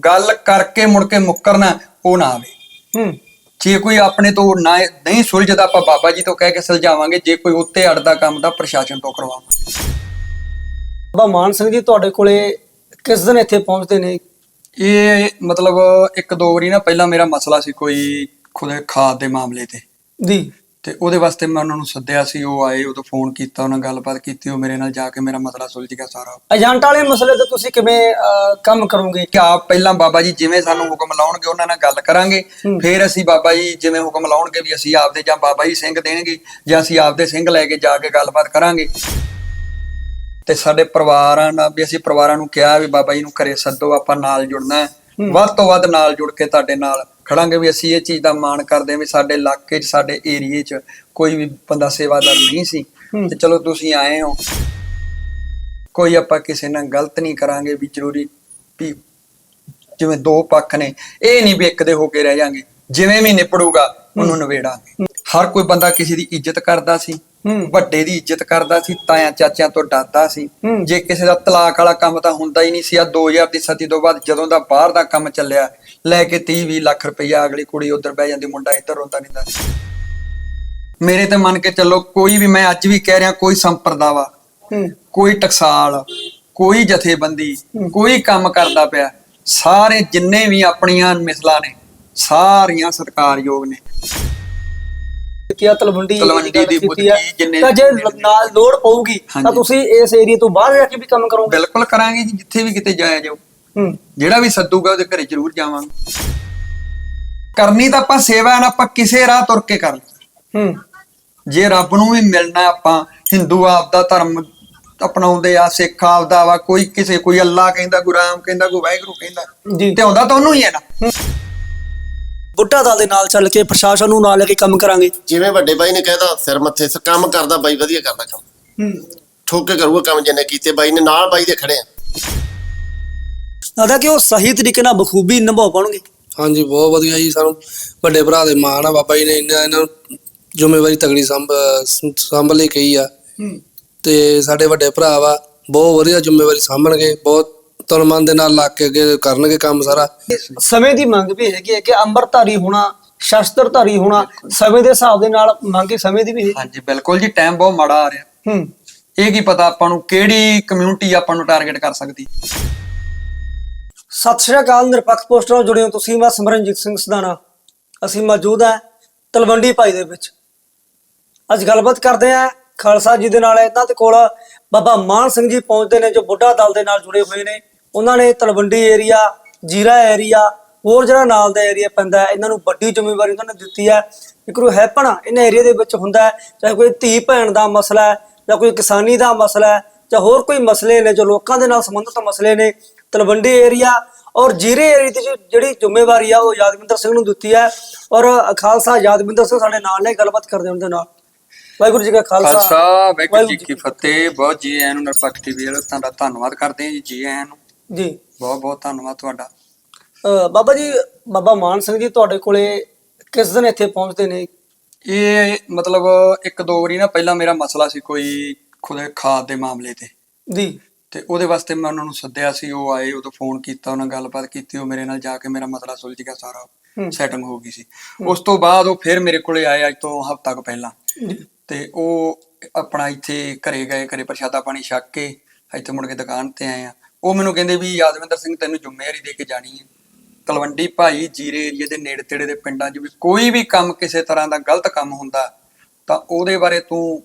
ਗੱਲ ਕਰਕੇ ਮੁੜ ਕੇ ਮੁੱਕਰਨਾ ਉਹ ਨਾ ਆਵੇ? ਹੂੰ। ਜੇ ਕੋਈ ਆਪਣੇ ਤੋਂ ਨਾ ਨਹੀਂ ਸੁਲਝਦਾ ਆਪਾਂ ਬਾਬਾ ਜੀ ਤੋਂ ਕਹਿ ਕੇ ਸੁਲਝਾਵਾਂਗੇ ਜੇ ਕੋਈ ਉੱਤੇ ਅੜਦਾ ਕੰਮ ਤਾਂ ਪ੍ਰਸ਼ਾਸਨ ਤੋਂ ਕਰਵਾਵਾਂਗੇ। ਬਾਬਾ ਮਾਨ ਸਿੰਘ ਜੀ ਤੁਹਾਡੇ ਕੋਲੇ ਕਿਸ ਦਿਨ ਇੱਥੇ ਪਹੁੰਚਦੇ ਨੇ? ਇਹ ਮਤਲਬ ਇੱਕ ਦੋ ਵਾਰੀ ਨਾ ਪਹਿਲਾਂ ਮੇਰਾ ਮਸਲਾ ਸੀ ਕੋਈ ਖੁਦੇ ਖਾਦ ਦੇ ਮਾਮਲੇ ਤੇ। ਜੀ। ਤੇ ਉਹਦੇ ਵਾਸਤੇ ਮੈਂ ਉਹਨਾਂ ਨੂੰ ਸੱਦਿਆ ਸੀ ਉਹ ਆਏ ਉਦੋਂ ਫੋਨ ਕੀਤਾ ਉਹਨਾਂ ਗੱਲਬਾਤ ਕੀਤੀ ਉਹ ਮੇਰੇ ਨਾਲ ਜਾ ਕੇ ਮੇਰਾ ਮਸਲਾ ਸੁਲਝ ਗਿਆ ਸਾਰਾ। ਏਜੰਟ ਵਾਲੇ ਮਸਲੇ ਤੇ ਤੁਸੀਂ ਕਿਵੇਂ ਅਹ, ਕੰਮ ਕਰੋਗੇ? ਕਿ ਆਪ ਪਹਿਲਾਂ ਬਾਬਾ ਜੀ ਜਿਵੇਂ ਸਾਨੂੰ ਹੁਕਮ ਲਾਉਣਗੇ ਉਹਨਾਂ ਨਾਲ ਗੱਲ ਕਰਾਂਗੇ। ਫਿਰ ਅਸੀਂ ਬਾਬਾ ਜੀ ਜਿਵੇਂ ਹੁਕਮ ਲਾਉਣਗੇ ਵੀ ਅਸੀਂ ਆਪਦੇ ਜਾਂ ਬਾਬਾ ਜੀ ਸਿੰਘ ਦੇਣਗੇ ਜਾਂ ਅਸੀਂ ਆਪਦੇ ਸਿੰਘ ਲੈ ਕੇ ਜਾ ਕੇ ਗੱਲਬਾਤ ਕਰਾਂਗੇ। ਤੇ ਸਾਡੇ ਪਰਿਵਾਰਾਂ ਨਾਲ ਵੀ ਅਸੀਂ ਪਰਿਵਾਰਾਂ ਨੂੰ ਕਿਹਾ ਵੀ ਬਾਬਾ ਜੀ ਨੂੰ ਘਰੇ ਸੱਦੋ ਆਪਾਂ ਨਾਲ ਜੁੜਨਾ ਹੂੰ। ਵੱਧ ਤੋਂ ਵੱਧ ਨਾਲ ਜੁੜ ਕੇ ਤੁਹਾਡੇ ਨਾਲ ਖੜਾਂਗੇ ਵੀ ਅਸੀਂ ਇਹ ਚੀਜ਼ ਦਾ ਮਾਣ ਕਰਦੇ ਹਾਂ ਵੀ ਸਾਡੇ ਇਲਾਕੇ 'ਚ ਸਾਡੇ ਏਰੀਏ 'ਚ ਕੋਈ ਵੀ ਬੰਦਾ ਸੇਵਾਦਾਰ ਨਹੀਂ ਸੀ। ਤੇ ਚਲੋ ਤੁਸੀਂ ਆਏ ਹੋ। ਕੋਈ ਆਪਾਂ ਕਿਸੇ ਨਾਲ ਗਲਤ ਨਹੀਂ ਕਰਾਂਗੇ ਵੀ ਜ਼ਰੂਰੀ ਵੀ ਜਿਵੇਂ ਦੋ ਪੱਖ ਨੇ ਇਹ ਨਹੀਂ ਵੀ ਇੱਕ ਦੇ ਹੋ ਕੇ ਰਹਿ ਜਾਾਂਗੇ। ਜਿਵੇਂ ਵੀ ਨਿਪੜੂਗਾ ਉਹਨੂੰ ਨਿਬੇੜਾਂਗੇ। ਹਰ ਕੋਈ ਬੰਦਾ ਕਿਸੇ ਦੀ ਇੱਜ਼ਤ ਕਰਦਾ ਸੀ। ਵੱਡੇ ਦੀ ਇੱਜ਼ਤ ਕਰਦਾ ਸੀ ਤਾਇਆ ਚਾਚਿਆਂ ਤੋਂ ਡਰਦਾ ਸੀ। ਜੇ ਕਿਸੇ ਦਾ ਤਲਾਕ ਵਾਲਾ ਕੰਮ ਤਾਂ ਹੁੰਦਾ ਹੀ ਨਹੀਂ ਸੀ। ਆ 2000 ਦੀ ਸਦੀ ਤੋਂ ਬਾਅਦ ਜਦੋਂ ਦਾ ਬਾਹਰ ਦਾ ਕੰਮ ਚੱਲਿਆ ਲੈ ਕੇ 30 20 ਲੱਖ ਰੁਪਈਆ ਅਗਲੀ ਕੁੜੀ ਉਧਰ ਬਹਿ ਜਾਂਦੀ ਮੁੰਡਾ ਇੱਧਰ ਹੁੰਦਾ ਨਹੀਂ ਦਾ ਮੇਰੇ ਤੇ ਮੰਨ ਕੇ ਚੱਲੋ ਕੋਈ ਵੀ ਮੈਂ ਅੱਜ ਵੀ ਕਹਿ ਰਿਹਾ ਕੋਈ ਸੰਪਰਦਾਵਾ ਕੋਈ ਟਕਸਾਲ ਕੋਈ ਜਥੇਬੰਦੀ। ਕੋਈ ਕੰਮ ਕਰਦਾ ਪਿਆ ਸਾਰੇ ਜਿੰਨੇ ਵੀ ਆਪਣੀਆਂ ਮਿਸਲਾਂ ਨੇ ਸਾਰੀਆਂ ਸਤਿਕਾਰਯੋਗ ਨੇ ਕੀ ਆ ਤਲਵੰਡੀ ਤਲਵੰਡੀ ਦੀ ਕੀਤੀ ਆ। ਬੁੱਧੀ ਜਿੰਨੇ- ਤਾਂ ਜੇ ਨਾਲ ਲੋੜ ਪਊਗੀ ਤਾਂ। ਤੁਸੀਂ ਇਸ ਏਰੀਆ ਤੋਂ ਬਾਹਰ ਜਾ ਕੇ ਵੀ ਕੰਮ ਕਰੋਗੇ ਬਿਲਕੁਲ ਕਰਾਂਗੇ ਜੀ ਜਿੱਥੇ ਵੀ ਕਿਤੇ ਜਾਇਆ ਜਾਓ ਹੂੰ। ਜਿਹੜਾ ਵੀ ਸੱਦੂਗਾ ਉਹਦੇ ਘਰੇ ਜ਼ਰੂਰ ਜਾਵਾਂਗੇ। ਕਰਨੀ ਤਾਂ ਆਪਾਂ ਸੇਵਾ ਹੈ ਨਾ ਆਪਾਂ ਕਿਸੇ ਰਾਹ ਤੁਰ ਕੇ ਕਰ ਹੂੰ। ਜੇ ਰੱਬ ਨੂੰ ਵੀ ਮਿਲਣਾ ਆਪਾਂ ਹਿੰਦੂ ਆਪਦਾ ਧਰਮ ਅਪਣਾਉਂਦੇ ਆ ਸਿੱਖ ਆਪਦਾ ਵਾ ਕੋਈ ਕਿਸੇ ਕੋਈ ਅੱਲਾ ਕਹਿੰਦਾ ਕੋਈ ਰਾਮ ਕਹਿੰਦਾ ਕੋਈ ਵਾਹਿਗੁਰੂ ਕਹਿੰਦਾ ਜੀ। ਤੇ ਆਉਂਦਾ ਤਾਂ ਉਹਨੂੰ ਹੀ ਹੈ ਨਾ। ਬੁੱਢਾ ਦਲ ਦੇ ਨਾਲ ਚੱਲ ਕੇ ਪ੍ਰਸ਼ਾਸਨ ਨੂੰ ਨਾਲ ਲੈ ਕੇ ਕੰਮ ਕਰਾਂਗੇ। ਜਿਵੇਂ ਵੱਡੇ ਬਾਈ ਨੇ ਕਹਿਤਾ ਸਿਰ ਮੱਥੇ ਸ ਕੰਮ ਕਰਦਾ ਬਾਈ ਵਧੀਆ ਕਰਦਾ ਕੰਮ। ਹੂੰ। ਠੋਕ ਕੇ ਕਰੂਗਾ ਕੰਮ ਜਿੰਨੇ ਕੀਤੇ ਬਾਈ ਨੇ ਨਾਲ ਬਾਈ ਦੇ ਖੜੇ ਆ। ਦਾਦਾ ਕਿ ਉਹ ਸਹੀ ਤਰੀਕੇ ਨਾਲ ਬਖੂਬੀ ਨਿਭਾਉ ਪਾਉਣਗੇ? ਹਾਂਜੀ ਬਹੁਤ ਵਧੀਆ ਜੀ ਸਾਨੂੰ ਵੱਡੇ ਭਰਾ ਦੇ ਮਾਣ ਆ ਬਾਬਾ ਜੀ ਨੇ ਇਹਨਾਂ ਇਹਨਾਂ ਨੂੰ ਜ਼ਿੰਮੇਵਾਰੀ ਤਗੜੀ ਸੰਭ ਸੰਭ ਲਈ ਕਹੀ ਆ। ਤੇ ਸਾਡੇ ਵੱਡੇ ਭਰਾ ਵਾ ਬਹੁਤ ਵਧੀਆ ਜ਼ਿੰਮੇਵਾਰੀ ਸਾਂਭਣਗੇ ਬਹੁਤ ਤਨ ਮਨ ਦੇ ਨਾਲ ਲੱਗ ਕੇ ਅੱਗੇ ਕਰਨਗੇ ਕੰਮ ਸਾਰਾ। ਸਮੇਂ ਦੀ ਮੰਗ ਵੀ ਹੈਗੀ ਹੈ ਕਿ ਅੰਮ੍ਰਿਤਧਾਰੀ ਹੋਣਾ ਸ਼ਸਤਰਧਾਰੀ ਹੋਣਾ ਸਮੇਂ ਦੇ ਹਿਸਾਬ ਦੇ ਨਾਲ ਮੰਗ ਸਮੇਂ ਦੀ ਵੀ ਹਾਂਜੀ ਬਿਲਕੁਲ ਜੀ ਟਾਈਮ ਬਹੁਤ ਮਾੜਾ ਆ ਰਿਹਾ। ਹੂੰ। ਇਹ ਕੀ ਪਤਾ ਆਪਾਂ ਨੂੰ ਕਿਹੜੀ ਕਮਿਊਨਿਟੀ ਆਪਾਂ ਨੂੰ ਟਾਰਗੇਟ ਕਰ ਸਕਦੀ। ਸਤਿ ਸ਼੍ਰੀ ਅਕਾਲ, ਨਿਰਪੱਖ ਪੋਸਟ ਨਾਲ ਜੁੜੇ ਹੋ ਤੁਸੀਂ, ਮੈਂ ਸਿਮਰਨਜੀਤ ਸਿੰਘ ਸਦਾਨਾ ਅਸੀਂ ਮੌਜੂਦ ਹਾਂ ਤਲਵੰਡੀ ਭਾਈ ਦੇ ਵਿੱਚ। ਅੱਜ ਗੱਲਬਾਤ ਕਰਦੇ ਹਾਂ ਖਾਲਸਾ ਜੀ ਦੇ ਨਾਲ, ਇਹਨਾਂ ਦੇ ਕੋਲ ਬਾਬਾ ਮਾਨ ਸਿੰਘ ਜੀ ਪਹੁੰਚਦੇ ਨੇ, ਜੋ ਬੁੱਢਾ ਦਲ ਦੇ ਨਾਲ ਜੁੜੇ ਹੋਏ ਨੇ। ਉਹਨਾਂ ਨੇ ਤਲਵੰਡੀ ਏਰੀਆ, ਜੀਰਾ ਏਰੀਆ, ਹੋਰ ਜਿਹੜਾ ਨਾਲ ਦਾ ਏਰੀਆ ਪੈਂਦਾ ਹੈ, ਇਹਨਾਂ ਨੂੰ ਵੱਡੀ ਜ਼ਿੰਮੇਵਾਰੀ ਉਹਨਾਂ ਨੇ ਦਿੱਤੀ ਹੈ। ਇੱਕ ਨੂੰ ਹੈਪਨ ਇਹਨਾਂ ਏਰੀਆ ਦੇ ਵਿੱਚ ਹੁੰਦਾ ਹੈ, ਚਾਹੇ ਕੋਈ ਧੀ ਭੈਣ ਦਾ ਮਸਲਾ ਹੈ, ਜਾਂ ਕੋਈ ਕਿਸਾਨੀ ਦਾ ਮਸਲਾ ਹੈ, ਜਾਂ ਹੋਰ ਕੋਈ ਮਸਲੇ ਨੇ ਜੋ ਲੋਕਾਂ ਦੇ ਨਾਲ ਸੰਬੰਧਿਤ ਮਸਲੇ ਨੇ ਤਲਵੰਡੀ ਏਰੀਆ ਔਰ ਜੀਰੇ ਏਰੀਆ ਦੀ ਜਿਹੜੀ ਜ਼ਿੰਮੇਵਾਰੀ ਆ ਉਹ ਯਾਦਵਿੰਦਰ ਸਿੰਘ ਨੂੰ ਦਿੱਤੀ ਹੈ ਔਰ ਖਾਲਸਾ ਯਾਦਵਿੰਦਰ ਸਿੰਘ ਸਾਡੇ ਨਾਲ ਨੇ ਗੱਲਬਾਤ ਕਰਦੇ ਉਹਨਾਂ ਦੇ ਨਾਲ। ਵਾਹਿਗੁਰੂ ਜੀ ਕਾ ਖਾਲਸਾ। ਵਾਹਿਗੁਰੂ ਜੀ ਕੀ ਫਤਿਹ। ਬਹੁਤ ਜੀ ਆਇਆਂ ਨੂੰ ਨਿਰਪੱਖ ਟੀਵੀ ਵਾਲੇ ਤੁਹਾਡਾ ਧੰਨਵਾਦ ਕਰਦੇ ਹਾਂ ਜੀ ਜੀ ਆਇਆਂ ਨੂੰ। ਜੀ। ਬਹੁਤ ਬਹੁਤ ਧੰਨਵਾਦ ਤੁਹਾਡਾ। ਬਾਬਾ ਜੀ ਬਾਬਾ ਮਾਨ ਸਿੰਘ ਜੀ ਤੁਹਾਡੇ ਕੋਲੇ ਕਿਸ ਦਿਨ ਇੱਥੇ ਪਹੁੰਚਦੇ ਨੇ? ਇਹ ਮਤਲਬ ਇੱਕ ਦੋ ਵਾਰੀ ਨਾ ਪਹਿਲਾਂ ਮੇਰਾ ਮਸਲਾ ਸੀ ਕੋਈ ਖੁਦੇ ਖਾਦ ਦੇ ਮਾਮਲੇ ਤੇ। ਜੀ। ਤੇ ਉਹਦੇ ਵਾਸਤੇ ਮੈਂ ਉਹਨਾਂ ਨੂੰ ਸੱਦਿਆ ਸੀ ਉਹ ਆਏ ਉਦੋਂ ਫੋਨ ਕੀਤਾ ਉਹਨਾਂ ਗੱਲਬਾਤ ਕੀਤੀ ਉਹ ਮੇਰੇ ਨਾਲ ਜਾ ਕੇ ਮੇਰਾ ਮਸਲਾ ਸੁਲਝ ਗਿਆ ਸਾਰਾ। ਸੈਟਿੰਗ ਹੋ ਗਈ ਸੀ। ਉਸ ਤੋਂ ਬਾਅਦ ਉਹ ਫਿਰ ਮੇਰੇ ਕੋਲੇ ਆਏ ਅੱਜ ਤੋਂ ਹਫ਼ਤਾ ਕੁ ਪਹਿਲਾਂ। ਤੇ ਉਹ ਆਪਣਾ ਇੱਥੇ ਘਰੇ ਗਏ ਘਰੇ ਪ੍ਰਸ਼ਾਦਾ ਪਾਣੀ ਛੱਕ ਕੇ ਇੱਥੇ ਮੁੜ ਕੇ ਦੁਕਾਨ ਤੇ ਆਏ ਆ। ਉਹ ਮੈਨੂੰ ਕਹਿੰਦੇ ਵੀ ਯਾਦਵਿੰਦਰ ਸਿੰਘ ਤੈਨੂੰ ਜ਼ਿੰਮੇਵਾਰੀ ਦੇ ਕੇ ਜਾਣੀ ਹੈ। ਤਲਵੰਡੀ ਭਾਈ ਜੀਰੇ ਏਰੀਏ ਦੇ ਨੇੜੇ ਤੇੜੇ ਦੇ ਪਿੰਡਾਂ 'ਚ ਵੀ ਕੋਈ ਵੀ ਕੰਮ ਕਿਸੇ ਤਰ੍ਹਾਂ ਦਾ ਗਲਤ ਕੰਮ ਹੁੰਦਾ ਤਾਂ ਉਹਦੇ ਬਾਰੇ ਤੂੰ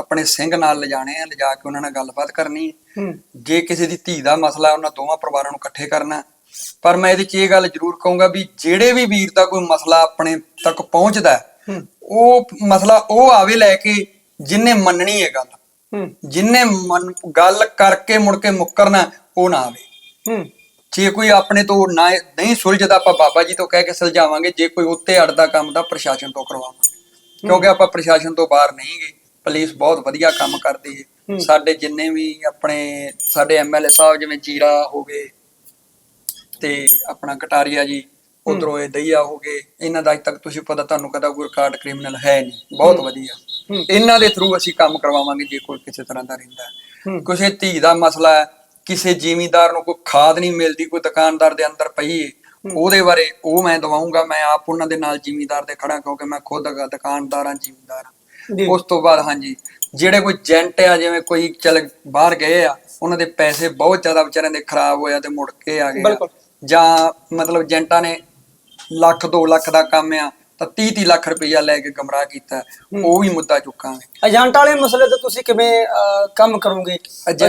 ਆਪਣੇ ਸਿੰਘ ਨਾਲ ਲਿਜਾਣੇ ਆ ਲਿਜਾ ਕੇ ਉਹਨਾਂ ਨਾਲ ਗੱਲਬਾਤ ਕਰਨੀ ਹੈ। ਜੇ ਕਿਸੇ ਦੀ ਧੀ ਦਾ ਮਸਲਾ ਉਹਨਾਂ ਦੋਵਾਂ ਪਰਿਵਾਰਾਂ ਨੂੰ ਇਕੱਠੇ ਕਰਨਾ ਪਰ ਮੈਂ ਇਹਦੇ 'ਚ ਇਹ ਗੱਲ ਜ਼ਰੂਰ ਕਹੂੰਗਾ ਵੀ ਜਿਹੜੇ ਵੀ ਵੀਰ ਦਾ ਕੋਈ ਮਸਲਾ ਆਪਣੇ ਤੱਕ ਪਹੁੰਚਦਾ ਉਹ ਮਸਲਾ ਉਹ ਆਵੇ ਲੈ ਕੇ ਜਿੰਨੇ ਮੰਨਣੀ ਹੈ ਗੱਲ। ਜਿੰਨੇ ਮੰਨ ਗੱਲ ਕਰਕੇ ਮੁੜ ਕੇ ਮੁੱਕਰਨਾ ਉਹ ਨਾ ਆਵੇ। ਜੇ ਕੋਈ ਆਪਣੇ ਤੋਂ ਨਾ ਨਹੀਂ ਸੁਲਝਦਾ ਆਪਾਂ ਬਾਬਾ ਜੀ ਤੋਂ ਕਹਿ ਕੇ ਸੁਲਝਾਵਾਂਗੇ ਜੇ ਕੋਈ ਉੱਤੇ ਅੜਦਾ ਕੰਮ ਤਾਂ ਪ੍ਰਸ਼ਾਸਨ ਤੋਂ ਕਰਵਾਵਾਂਗੇ। ਕਿਉਂਕਿ ਆਪਾਂ ਪ੍ਰਸ਼ਾਸਨ ਤੋਂ ਬਾਹਰ ਨਹੀਂ ਗਏ। ਪੁਲਿਸ ਬਹੁਤ ਵਧੀਆ ਕੰਮ ਕਰਦੀ ਹੈ। ਸਾਡੇ ਜਿੰਨੇ ਵੀ ਆਪਣੇ ਸਾਡੇ ਐਮਐਲਏ ਸਾਹਿਬ ਜਿਵੇਂ ਜੀਰਾ ਹੋ ਗਏ ਤੇ ਆਪਣਾ ਕਟਾਰੀਆ ਜੀ ਉਧਰੋਂ ਇਹ ਦਈਆ ਹੋ ਗਏ ਇਹਨਾਂ ਦਾ ਅੱਜ ਤੱਕ ਤੁਸੀਂ ਪਤਾ ਤੁਹਾਨੂੰ ਕਦਾ ਕੋਈ ਰਿਕਾਰਡ ਕ੍ਰਿਮੀਨਲ ਹੈ ਨਹੀਂ। ਬਹੁਤ ਵਧੀਆ। ਇਹਨਾਂ ਦੇ ਥਰੂ ਅਸੀਂ ਕੰਮ ਕਰਵਾਵਾਂਗੇ ਜੇ ਕੋਈ ਕਿਸੇ ਤਰ੍ਹਾਂ ਦਾ ਰਹਿੰਦਾ। ਕਿਸੇ ਧੀ ਦਾ ਮਸਲਾ ਹੈ ਕਿਸੇ ਜ਼ਿਮੀਂਦਾਰ ਨੂੰ ਕੋਈ ਖਾਦ ਨਹੀਂ ਮਿਲਦੀ ਕੋਈ ਦੁਕਾਨਦਾਰ ਦੇ ਅੰਦਰ ਪਈ ਉਹਦੇ ਬਾਰੇ ਉਹ ਮੈਂ ਦਵਾਉਂਗਾ ਮੈਂ ਆਪ ਉਹਨਾਂ ਦੇ ਨਾਲ ਜ਼ਿਮੀਂਦਾਰ ਦੇ ਖੜਾ ਕਿਉਂਕਿ ਮੈਂ ਖੁਦ ਦੁਕਾਨਦਾਰ ਜ਼ਿਮੀਂਦਾਰ। ਉਸ ਤੋਂ ਬਾਅਦ ਹਾਂਜੀ ਜਿਹੜੇ ਕੋਈ ਏਜੰਟ ਆ ਜਿਵੇਂ ਕੋਈ ਚਲ ਬਾਹਰ ਗਏ ਆ ਉਹਨਾਂ ਦੇ ਪੈਸੇ ਬਹੁਤ ਜ਼ਿਆਦਾ ਵਿਚਾਰਿਆਂ ਦੇ ਖਰਾਬ ਹੋਇਆ ਤੇ ਮੁੜ ਕੇ ਆ ਗਏ ਆ। ਬਿਲਕੁਲ। ਜਾਂ ਮਤਲਬ ਏਜੰਟਾਂ ਨੇ ਲੱਖ 2 ਲੱਖ ਦਾ ਕੰਮ ਆ ਤਾਂ 30 30 ਲੱਖ ਰੁਪਈਆ ਲੈ ਕੇ ਗਮਰਾਹ ਕੀਤਾ। ਉਹ ਵੀ ਮੁੱਦਾ ਚੁੱਕਾਂਗੇ। ਏਜੰਟ ਵਾਲੇ ਮਸਲੇ ਤੇ ਤੁਸੀਂ ਕਿਵੇਂ ਅਹ, ਕੰਮ ਕਰੋਗੇ?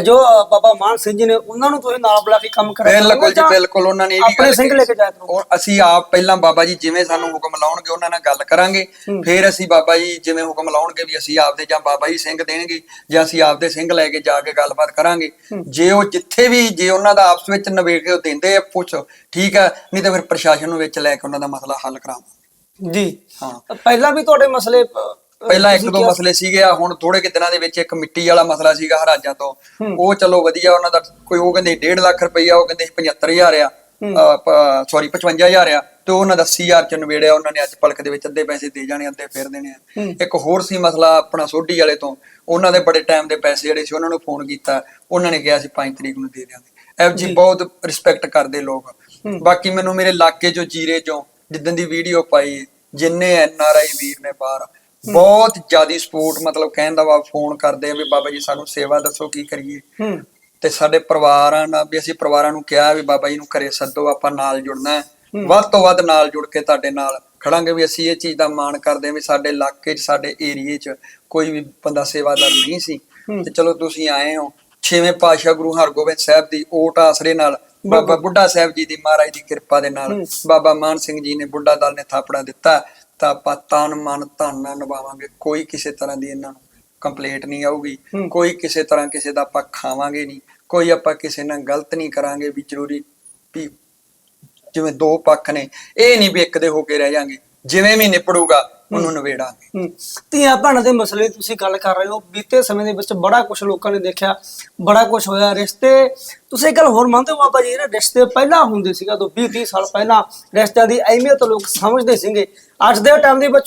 ਜੋ ਅਹ, ਬਾਬਾ ਮਾਨ ਸਿੰਘ ਜੀ ਨੇ ਉਹਨਾਂ ਨੂੰ ਤੁਸੀਂ ਨਾਲ ਬੁਲਾ ਕੇ ਕੰਮ ਕਰਾਇਆ ਬਿਲਕੁਲ ਜੀ ਬਿਲਕੁਲ ਉਹਨਾਂ ਨੇ ਇਹ ਵੀ ਆਪਣੇ ਗੱਲ ਸਿੰਘ ਲੈ ਕੇ ਜਾਇਆ ਕਰੋ ਔਰ ਅਸੀਂ ਆਪ ਪਹਿਲਾਂ ਬਾਬਾ ਜੀ ਜਿਵੇਂ ਸਾਨੂੰ ਹੁਕਮ ਲਾਉਣਗੇ ਉਹਨਾਂ ਨਾਲ ਗੱਲ ਕਰਾਂਗੇ। ਫਿਰ ਅਸੀਂ ਬਾਬਾ ਜੀ ਜਿਵੇਂ ਹੁਕਮ ਲਾਉਣਗੇ ਵੀ ਅਸੀਂ ਆਪਦੇ ਜਾਂ ਬਾਬਾ ਜੀ ਸਿੰਘ ਦੇਣਗੇ ਜਾਂ ਅਸੀਂ ਆਪਦੇ ਸਿੰਘ ਲੈ ਕੇ ਜਾ ਕੇ ਗੱਲਬਾਤ ਕਰਾਂਗੇ। ਜੇ ਉਹ ਜਿੱਥੇ ਵੀ ਜੇ ਉਹਨਾਂ ਦਾ ਆਪਸ ਵਿੱਚ ਨਵੇੜ ਉਹ ਦਿੰਦੇ ਆ ਪੁੱਛ ਠੀਕ ਆ ਨਹੀਂ ਤਾਂ ਫਿਰ ਪ੍ਰਸ਼ਾਸਨ ਨੂੰ ਵਿੱਚ ਲੈ ਕੇ ਉਹਨਾਂ ਦਾ ਮਸਲਾ ਹੱਲ ਕਰਾਵਾਂਗੇ। ਜੀ ਹਾਂ। ਪਹਿਲਾਂ ਵੀ ਤੁਹਾਡੇ ਮਸਲੇ ਪਹਿਲਾਂ ਇੱਕ ਦੋ ਮਸਲੇ ਸੀਗੇ ਆ ਹੁਣ ਥੋੜੇ ਕਿ ਦਿਨਾਂ ਦੇ ਵਿੱਚ ਇੱਕ ਮਿੱਟੀ ਵਾਲਾ ਮਸਲਾ ਸੀਗਾ ਹਰਾਜਾਂ ਤੋਂ। ਉਹ ਚਲੋ ਵਧੀਆ ਉਹਨਾਂ ਦਾ ਕੋਈ ਉਹ ਕਹਿੰਦੇ 1.5 ਲੱਖ ਰੁਪਈਆ ਉਹ ਕਹਿੰਦੇ 75000 ਆ। ਸੌਰੀ 55000 ਆ। ਤੇ ਉਹਨਾਂ ਦਾ 80000 ਚ ਨਵੇੜਿਆ ਉਹਨਾਂ ਨੇ ਅੱਜ ਪਲਕ ਦੇ ਵਿੱਚ ਅੱਧੇ ਪੈਸੇ ਦੇ ਜਾਣੇ ਅੱਧੇ ਫੇਰ ਦੇਣੇ ਆ। ਇੱਕ ਹੋਰ ਸੀ ਮਸਲਾ ਆਪਣਾ ਸੋਢੀ ਵਾਲੇ ਤੋਂ। ਉਹਨਾਂ ਦੇ ਬੜੇ ਟਾਈਮ ਦੇ ਪੈਸੇ ਜਿਹੜੇ ਸੀ ਉਹਨਾਂ ਨੂੰ ਫੋਨ ਕੀਤਾ। ਉਹਨਾਂ ਨੇ ਕਿਹਾ ਸੀ 5 ਤਰੀਕ ਨੂੰ ਦੇ ਦਿਆਂਗੇ। ਐਫ ਜੀ। ਬਹੁਤ ਰਿਸਪੈਕਟ ਕਰਦੇ ਲੋਕ। ਬਾਕੀ ਮੈਨੂੰ ਮੇਰੇ ਇਲਾਕੇ ਚੋਂ ਜੀਰੇ ਚੋਂ ਜਿੱਦਣ ਦੀ ਵੀਡੀਓ ਪਾਈ ਜਿੰਨੇ ਐਨ ਆਰ ਆਈ ਵੀਰ ਨੇ ਬਾਹਰ ਬਹੁਤ ਜਿਆਦੀ ਸਪੋਰਟ ਮਤਲਬ ਕਹਿਣ ਦਾ ਵਾ ਫੋਨ ਕਰਦੇ ਆ ਵੀ ਬਾਬਾ ਜੀ ਸਾਨੂੰ ਸੇਵਾ ਦੱਸੋ ਕੀ ਕਰੀਏ। ਤੇ ਸਾਡੇ ਪਰਿਵਾਰਾਂ ਨਾਲ ਵੀ ਅਸੀਂ ਪਰਿਵਾਰਾਂ ਨੂੰ ਕਿਹਾ ਵੀ ਬਾਬਾ ਜੀ ਨੂੰ ਘਰੇ ਸੱਦੋ ਆਪਾਂ ਨਾਲ ਜੁੜਨਾ ਵੱਧ ਤੋਂ ਵੱਧ ਨਾਲ ਜੁੜ ਕੇ ਤੁਹਾਡੇ ਨਾਲ ਖੜਾਂਗੇ ਵੀ ਅਸੀਂ ਇਹ ਚੀਜ਼ ਦਾ ਮਾਣ ਕਰਦੇ ਹਾਂ ਵੀ ਸਾਡੇ ਇਲਾਕੇ 'ਚ ਸਾਡੇ ਏਰੀਏ 'ਚ ਕੋਈ ਵੀ ਬੰਦਾ ਸੇਵਾਦਾਰ ਨਹੀਂ ਸੀ। ਤੇ ਚਲੋ ਤੁਸੀਂ ਆਏ ਹੋ ਛੇਵੇਂ ਪਾਤਸ਼ਾਹ ਗੁਰੂ ਹਰਗੋਬਿੰਦ ਸਾਹਿਬ ਦੀ ਓਟ ਆਸਰੇ ਨਾਲ ਬਾਬਾ ਬੁੱਢਾ ਸਾਹਿਬ ਜੀ ਦੀ ਮਹਾਰਾਜ ਦੀ ਕਿਰਪਾ ਦੇ ਨਾਲ ਬਾਬਾ ਮਾਨ ਸਿੰਘ ਜੀ ਨੇ ਬੁੱਢਾ ਦਲ ਨੇ ਥਾਪੜਾ ਦਿੱਤਾ ਤਾਂ ਆਪਾਂ ਤਨ ਮਨ ਧਨ ਨਾਲ ਨਿਭਾਵਾਂਗੇ। ਕੋਈ ਕਿਸੇ ਤਰ੍ਹਾਂ ਦੀ ਇਹਨਾਂ ਨੂੰ ਕੰਪਲੇਂਟ ਨਹੀਂ ਆਊਗੀ। ਕੋਈ ਕਿਸੇ ਤਰ੍ਹਾਂ ਕਿਸੇ ਦਾ ਆਪਾਂ ਖਾਵਾਂਗੇ ਨਹੀਂ। ਕੋਈ ਆਪਾਂ ਕਿਸੇ ਨਾਲ ਗਲਤ ਨਹੀਂ ਕਰਾਂਗੇ ਵੀ ਜ਼ਰੂਰੀ ਵੀ ਜਿਵੇਂ ਦੋ ਪੱਖ ਨੇ। ਇਹ ਨਹੀਂ ਵੀ ਇੱਕ ਦੇ ਹੋ ਕੇ ਰਹਿ ਜਾਾਂਗੇ। ਜਿਵੇਂ ਵੀ ਨਿਪੜੂਗਾ ਉਹਨੂੰ ਨਿਬੇੜਾਂਗੇ ਧੀਆਂ ਭੈਣਾਂ ਦੇ ਮਸਲੇ ਤੁਸੀਂ ਗੱਲ ਕਰ ਰਹੇ ਹੋ ਬੀਤੇ ਸਮੇਂ ਦੇ ਵਿੱਚ ਬੜਾ ਕੁਝ ਲੋਕਾਂ ਨੇ ਦੇਖਿਆ ਬੜਾ ਕੁਝ ਹੋਇਆ। ਰਿਸ਼ਤੇ ਤੁਸੀਂ ਇੱਕ ਗੱਲ ਹੋਰ ਮੰਨਦੇ ਹੋ ਬਾਬਾ ਜੀ ਜਿਹੜੇ ਰਿਸ਼ਤੇ ਪਹਿਲਾਂ ਹੁੰਦੇ ਸੀਗਾ ਤੋਂ 20 30 ਸਾਲ ਪਹਿਲਾਂ ਰਿਸ਼ਤਿਆਂ ਦੀ ਅਹਿਮੀਅਤ ਲੋਕ ਸਮਝਦੇ ਸੀਗੇ। ਅੱਜ ਦੇ ਟਾਈਮ ਦੇ ਵਿੱਚ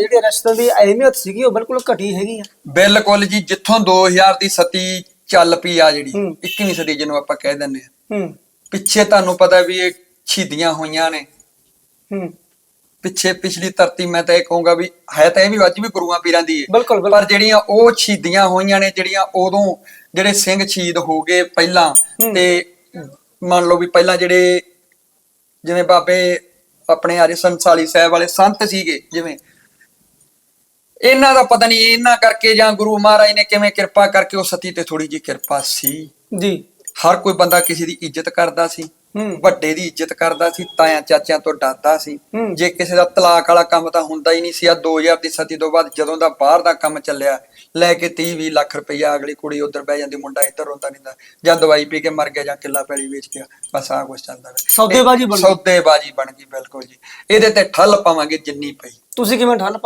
ਜਿਹੜੇ ਰਿਸ਼ਤੇ ਦੀ ਅਹਿਮੀਅਤ ਸੀਗੀ ਉਹ ਬਿਲਕੁਲ ਘਟੀ ਹੈਗੀ ਆ। ਬਿਲਕੁਲ ਜੀ ਜਿੱਥੋਂ 2000 ਦੀ ਸਤੀ ਚੱਲ ਪਈ ਆ ਜਿਹੜੀ ਹੂੰ। 21ਵੀਂ ਸਦੀ ਜਿਹਨੂੰ ਆਪਾਂ ਕਹਿ ਦਿੰਦੇ ਆ। ਹੂੰ। ਪਿੱਛੇ ਤੁਹਾਨੂੰ ਪਤਾ ਵੀ ਇਹ ਸ਼ਹੀਦੀਆਂ ਹੋਈਆਂ ਨੇ। ਹੂੰ। ਪਿੱਛੇ ਪਿਛਲੀ ਧਰਤੀ ਮੈਂ ਤਾਂ ਇਹ ਕਹੂੰਗਾ ਵੀ ਹੈ ਤਾਂ ਇਹ ਵੀ ਅੱਜ ਵੀ ਗੁਰੂਆਂ ਪੀਰਾਂ ਦੀ ਹੈ ਬਿਲਕੁਲ ਪਰ ਜਿਹੜੀਆਂ ਉਹ ਸ਼ਹੀਦੀਆਂ ਹੋਈਆਂ ਨੇ ਜਿਹੜੀਆਂ ਉਦੋਂ ਜਿਹੜੇ ਸਿੰਘ ਸ਼ਹੀਦ ਹੋ ਗਏ ਪਹਿਲਾਂ ਤੇ ਮੰਨ ਲਓ ਵੀ ਪਹਿਲਾਂ ਜਿਹੜੇ ਜਿਵੇਂ ਬਾਬੇ ਆਪਣੇ ਆਰੇ ਸੰਸਾਲੀ ਸਾਹਿਬ ਵਾਲੇ ਸੰਤ ਸੀਗੇ ਜਿਵੇਂ ਇਹਨਾਂ ਦਾ ਪਤਾ ਨਹੀਂ ਇਹਨਾਂ ਕਰਕੇ ਜਾਂ ਗੁਰੂ ਮਹਾਰਾਜ ਨੇ ਕਿਵੇਂ ਕਿਰਪਾ ਕਰਕੇ ਉਹ ਸਤੀ ਤੇ ਥੋੜੀ ਜਿਹੀ ਕਿਰਪਾ ਸੀ। ਜੀ। ਹਰ ਕੋਈ ਬੰਦਾ ਕਿਸੇ ਦੀ ਇੱਜ਼ਤ ਕਰਦਾ ਸੀ। ਵੱਡੇ ਦੀ ਇੱਜ਼ਤ ਕਰਦਾ ਸੀ ਤਾਇਆ ਚਾਚਿਆਂ ਤੋਂ ਡਰਦਾ ਸੀ। ਹੂੰ। ਜੇ ਕਿਸੇ ਦਾ ਤਲਾਕ ਵਾਲਾ ਕੰਮ ਤਾਂ ਹੁੰਦਾ ਹੀ ਨਹੀਂ ਸੀ। ਆ 2000 ਦੀ ਸਦੀ ਤੋਂ ਬਾਅਦ ਜਦੋਂ ਦਾ ਬਾਹਰ ਦਾ ਕੰਮ ਚੱਲਿਆ ਲੈ ਕੇ 30 20 ਲੱਖ ਰੁਪਈਆ ਅਗਲੀ ਕੁੜੀ ਉਧਰ ਬਹਿ ਜਾਂਦੀ ਮੁੰਡਾ ਇੱਧਰ ਹੁੰਦਾ ਨਹੀਂ ਦਾ ਜਾਂ ਦਵਾਈ ਪੀ ਕੇ ਮਰ ਗਿਆ ਜਾਂ ਕਿੱਲਾ ਪੈਲੀ ਵੇਚ ਗਿਆ ਬਸ ਆ ਕੁਛ ਚੱਲਦਾ ਪਿਆ। ਸੌਦੇਬਾਜ਼ੀ ਬਣ ਗਈ। ਸੌਦੇਬਾਜ਼ੀ ਬਣ ਗਈ ਬਿਲਕੁਲ ਜੀ। ਇਹਦੇ ਤੇ ਠੱਲ ਪਾਵਾਂਗੇ ਜਿੰਨੀ ਪਈ। ਤੁਸੀਂ ਕਿਵੇਂ ਠੱਲ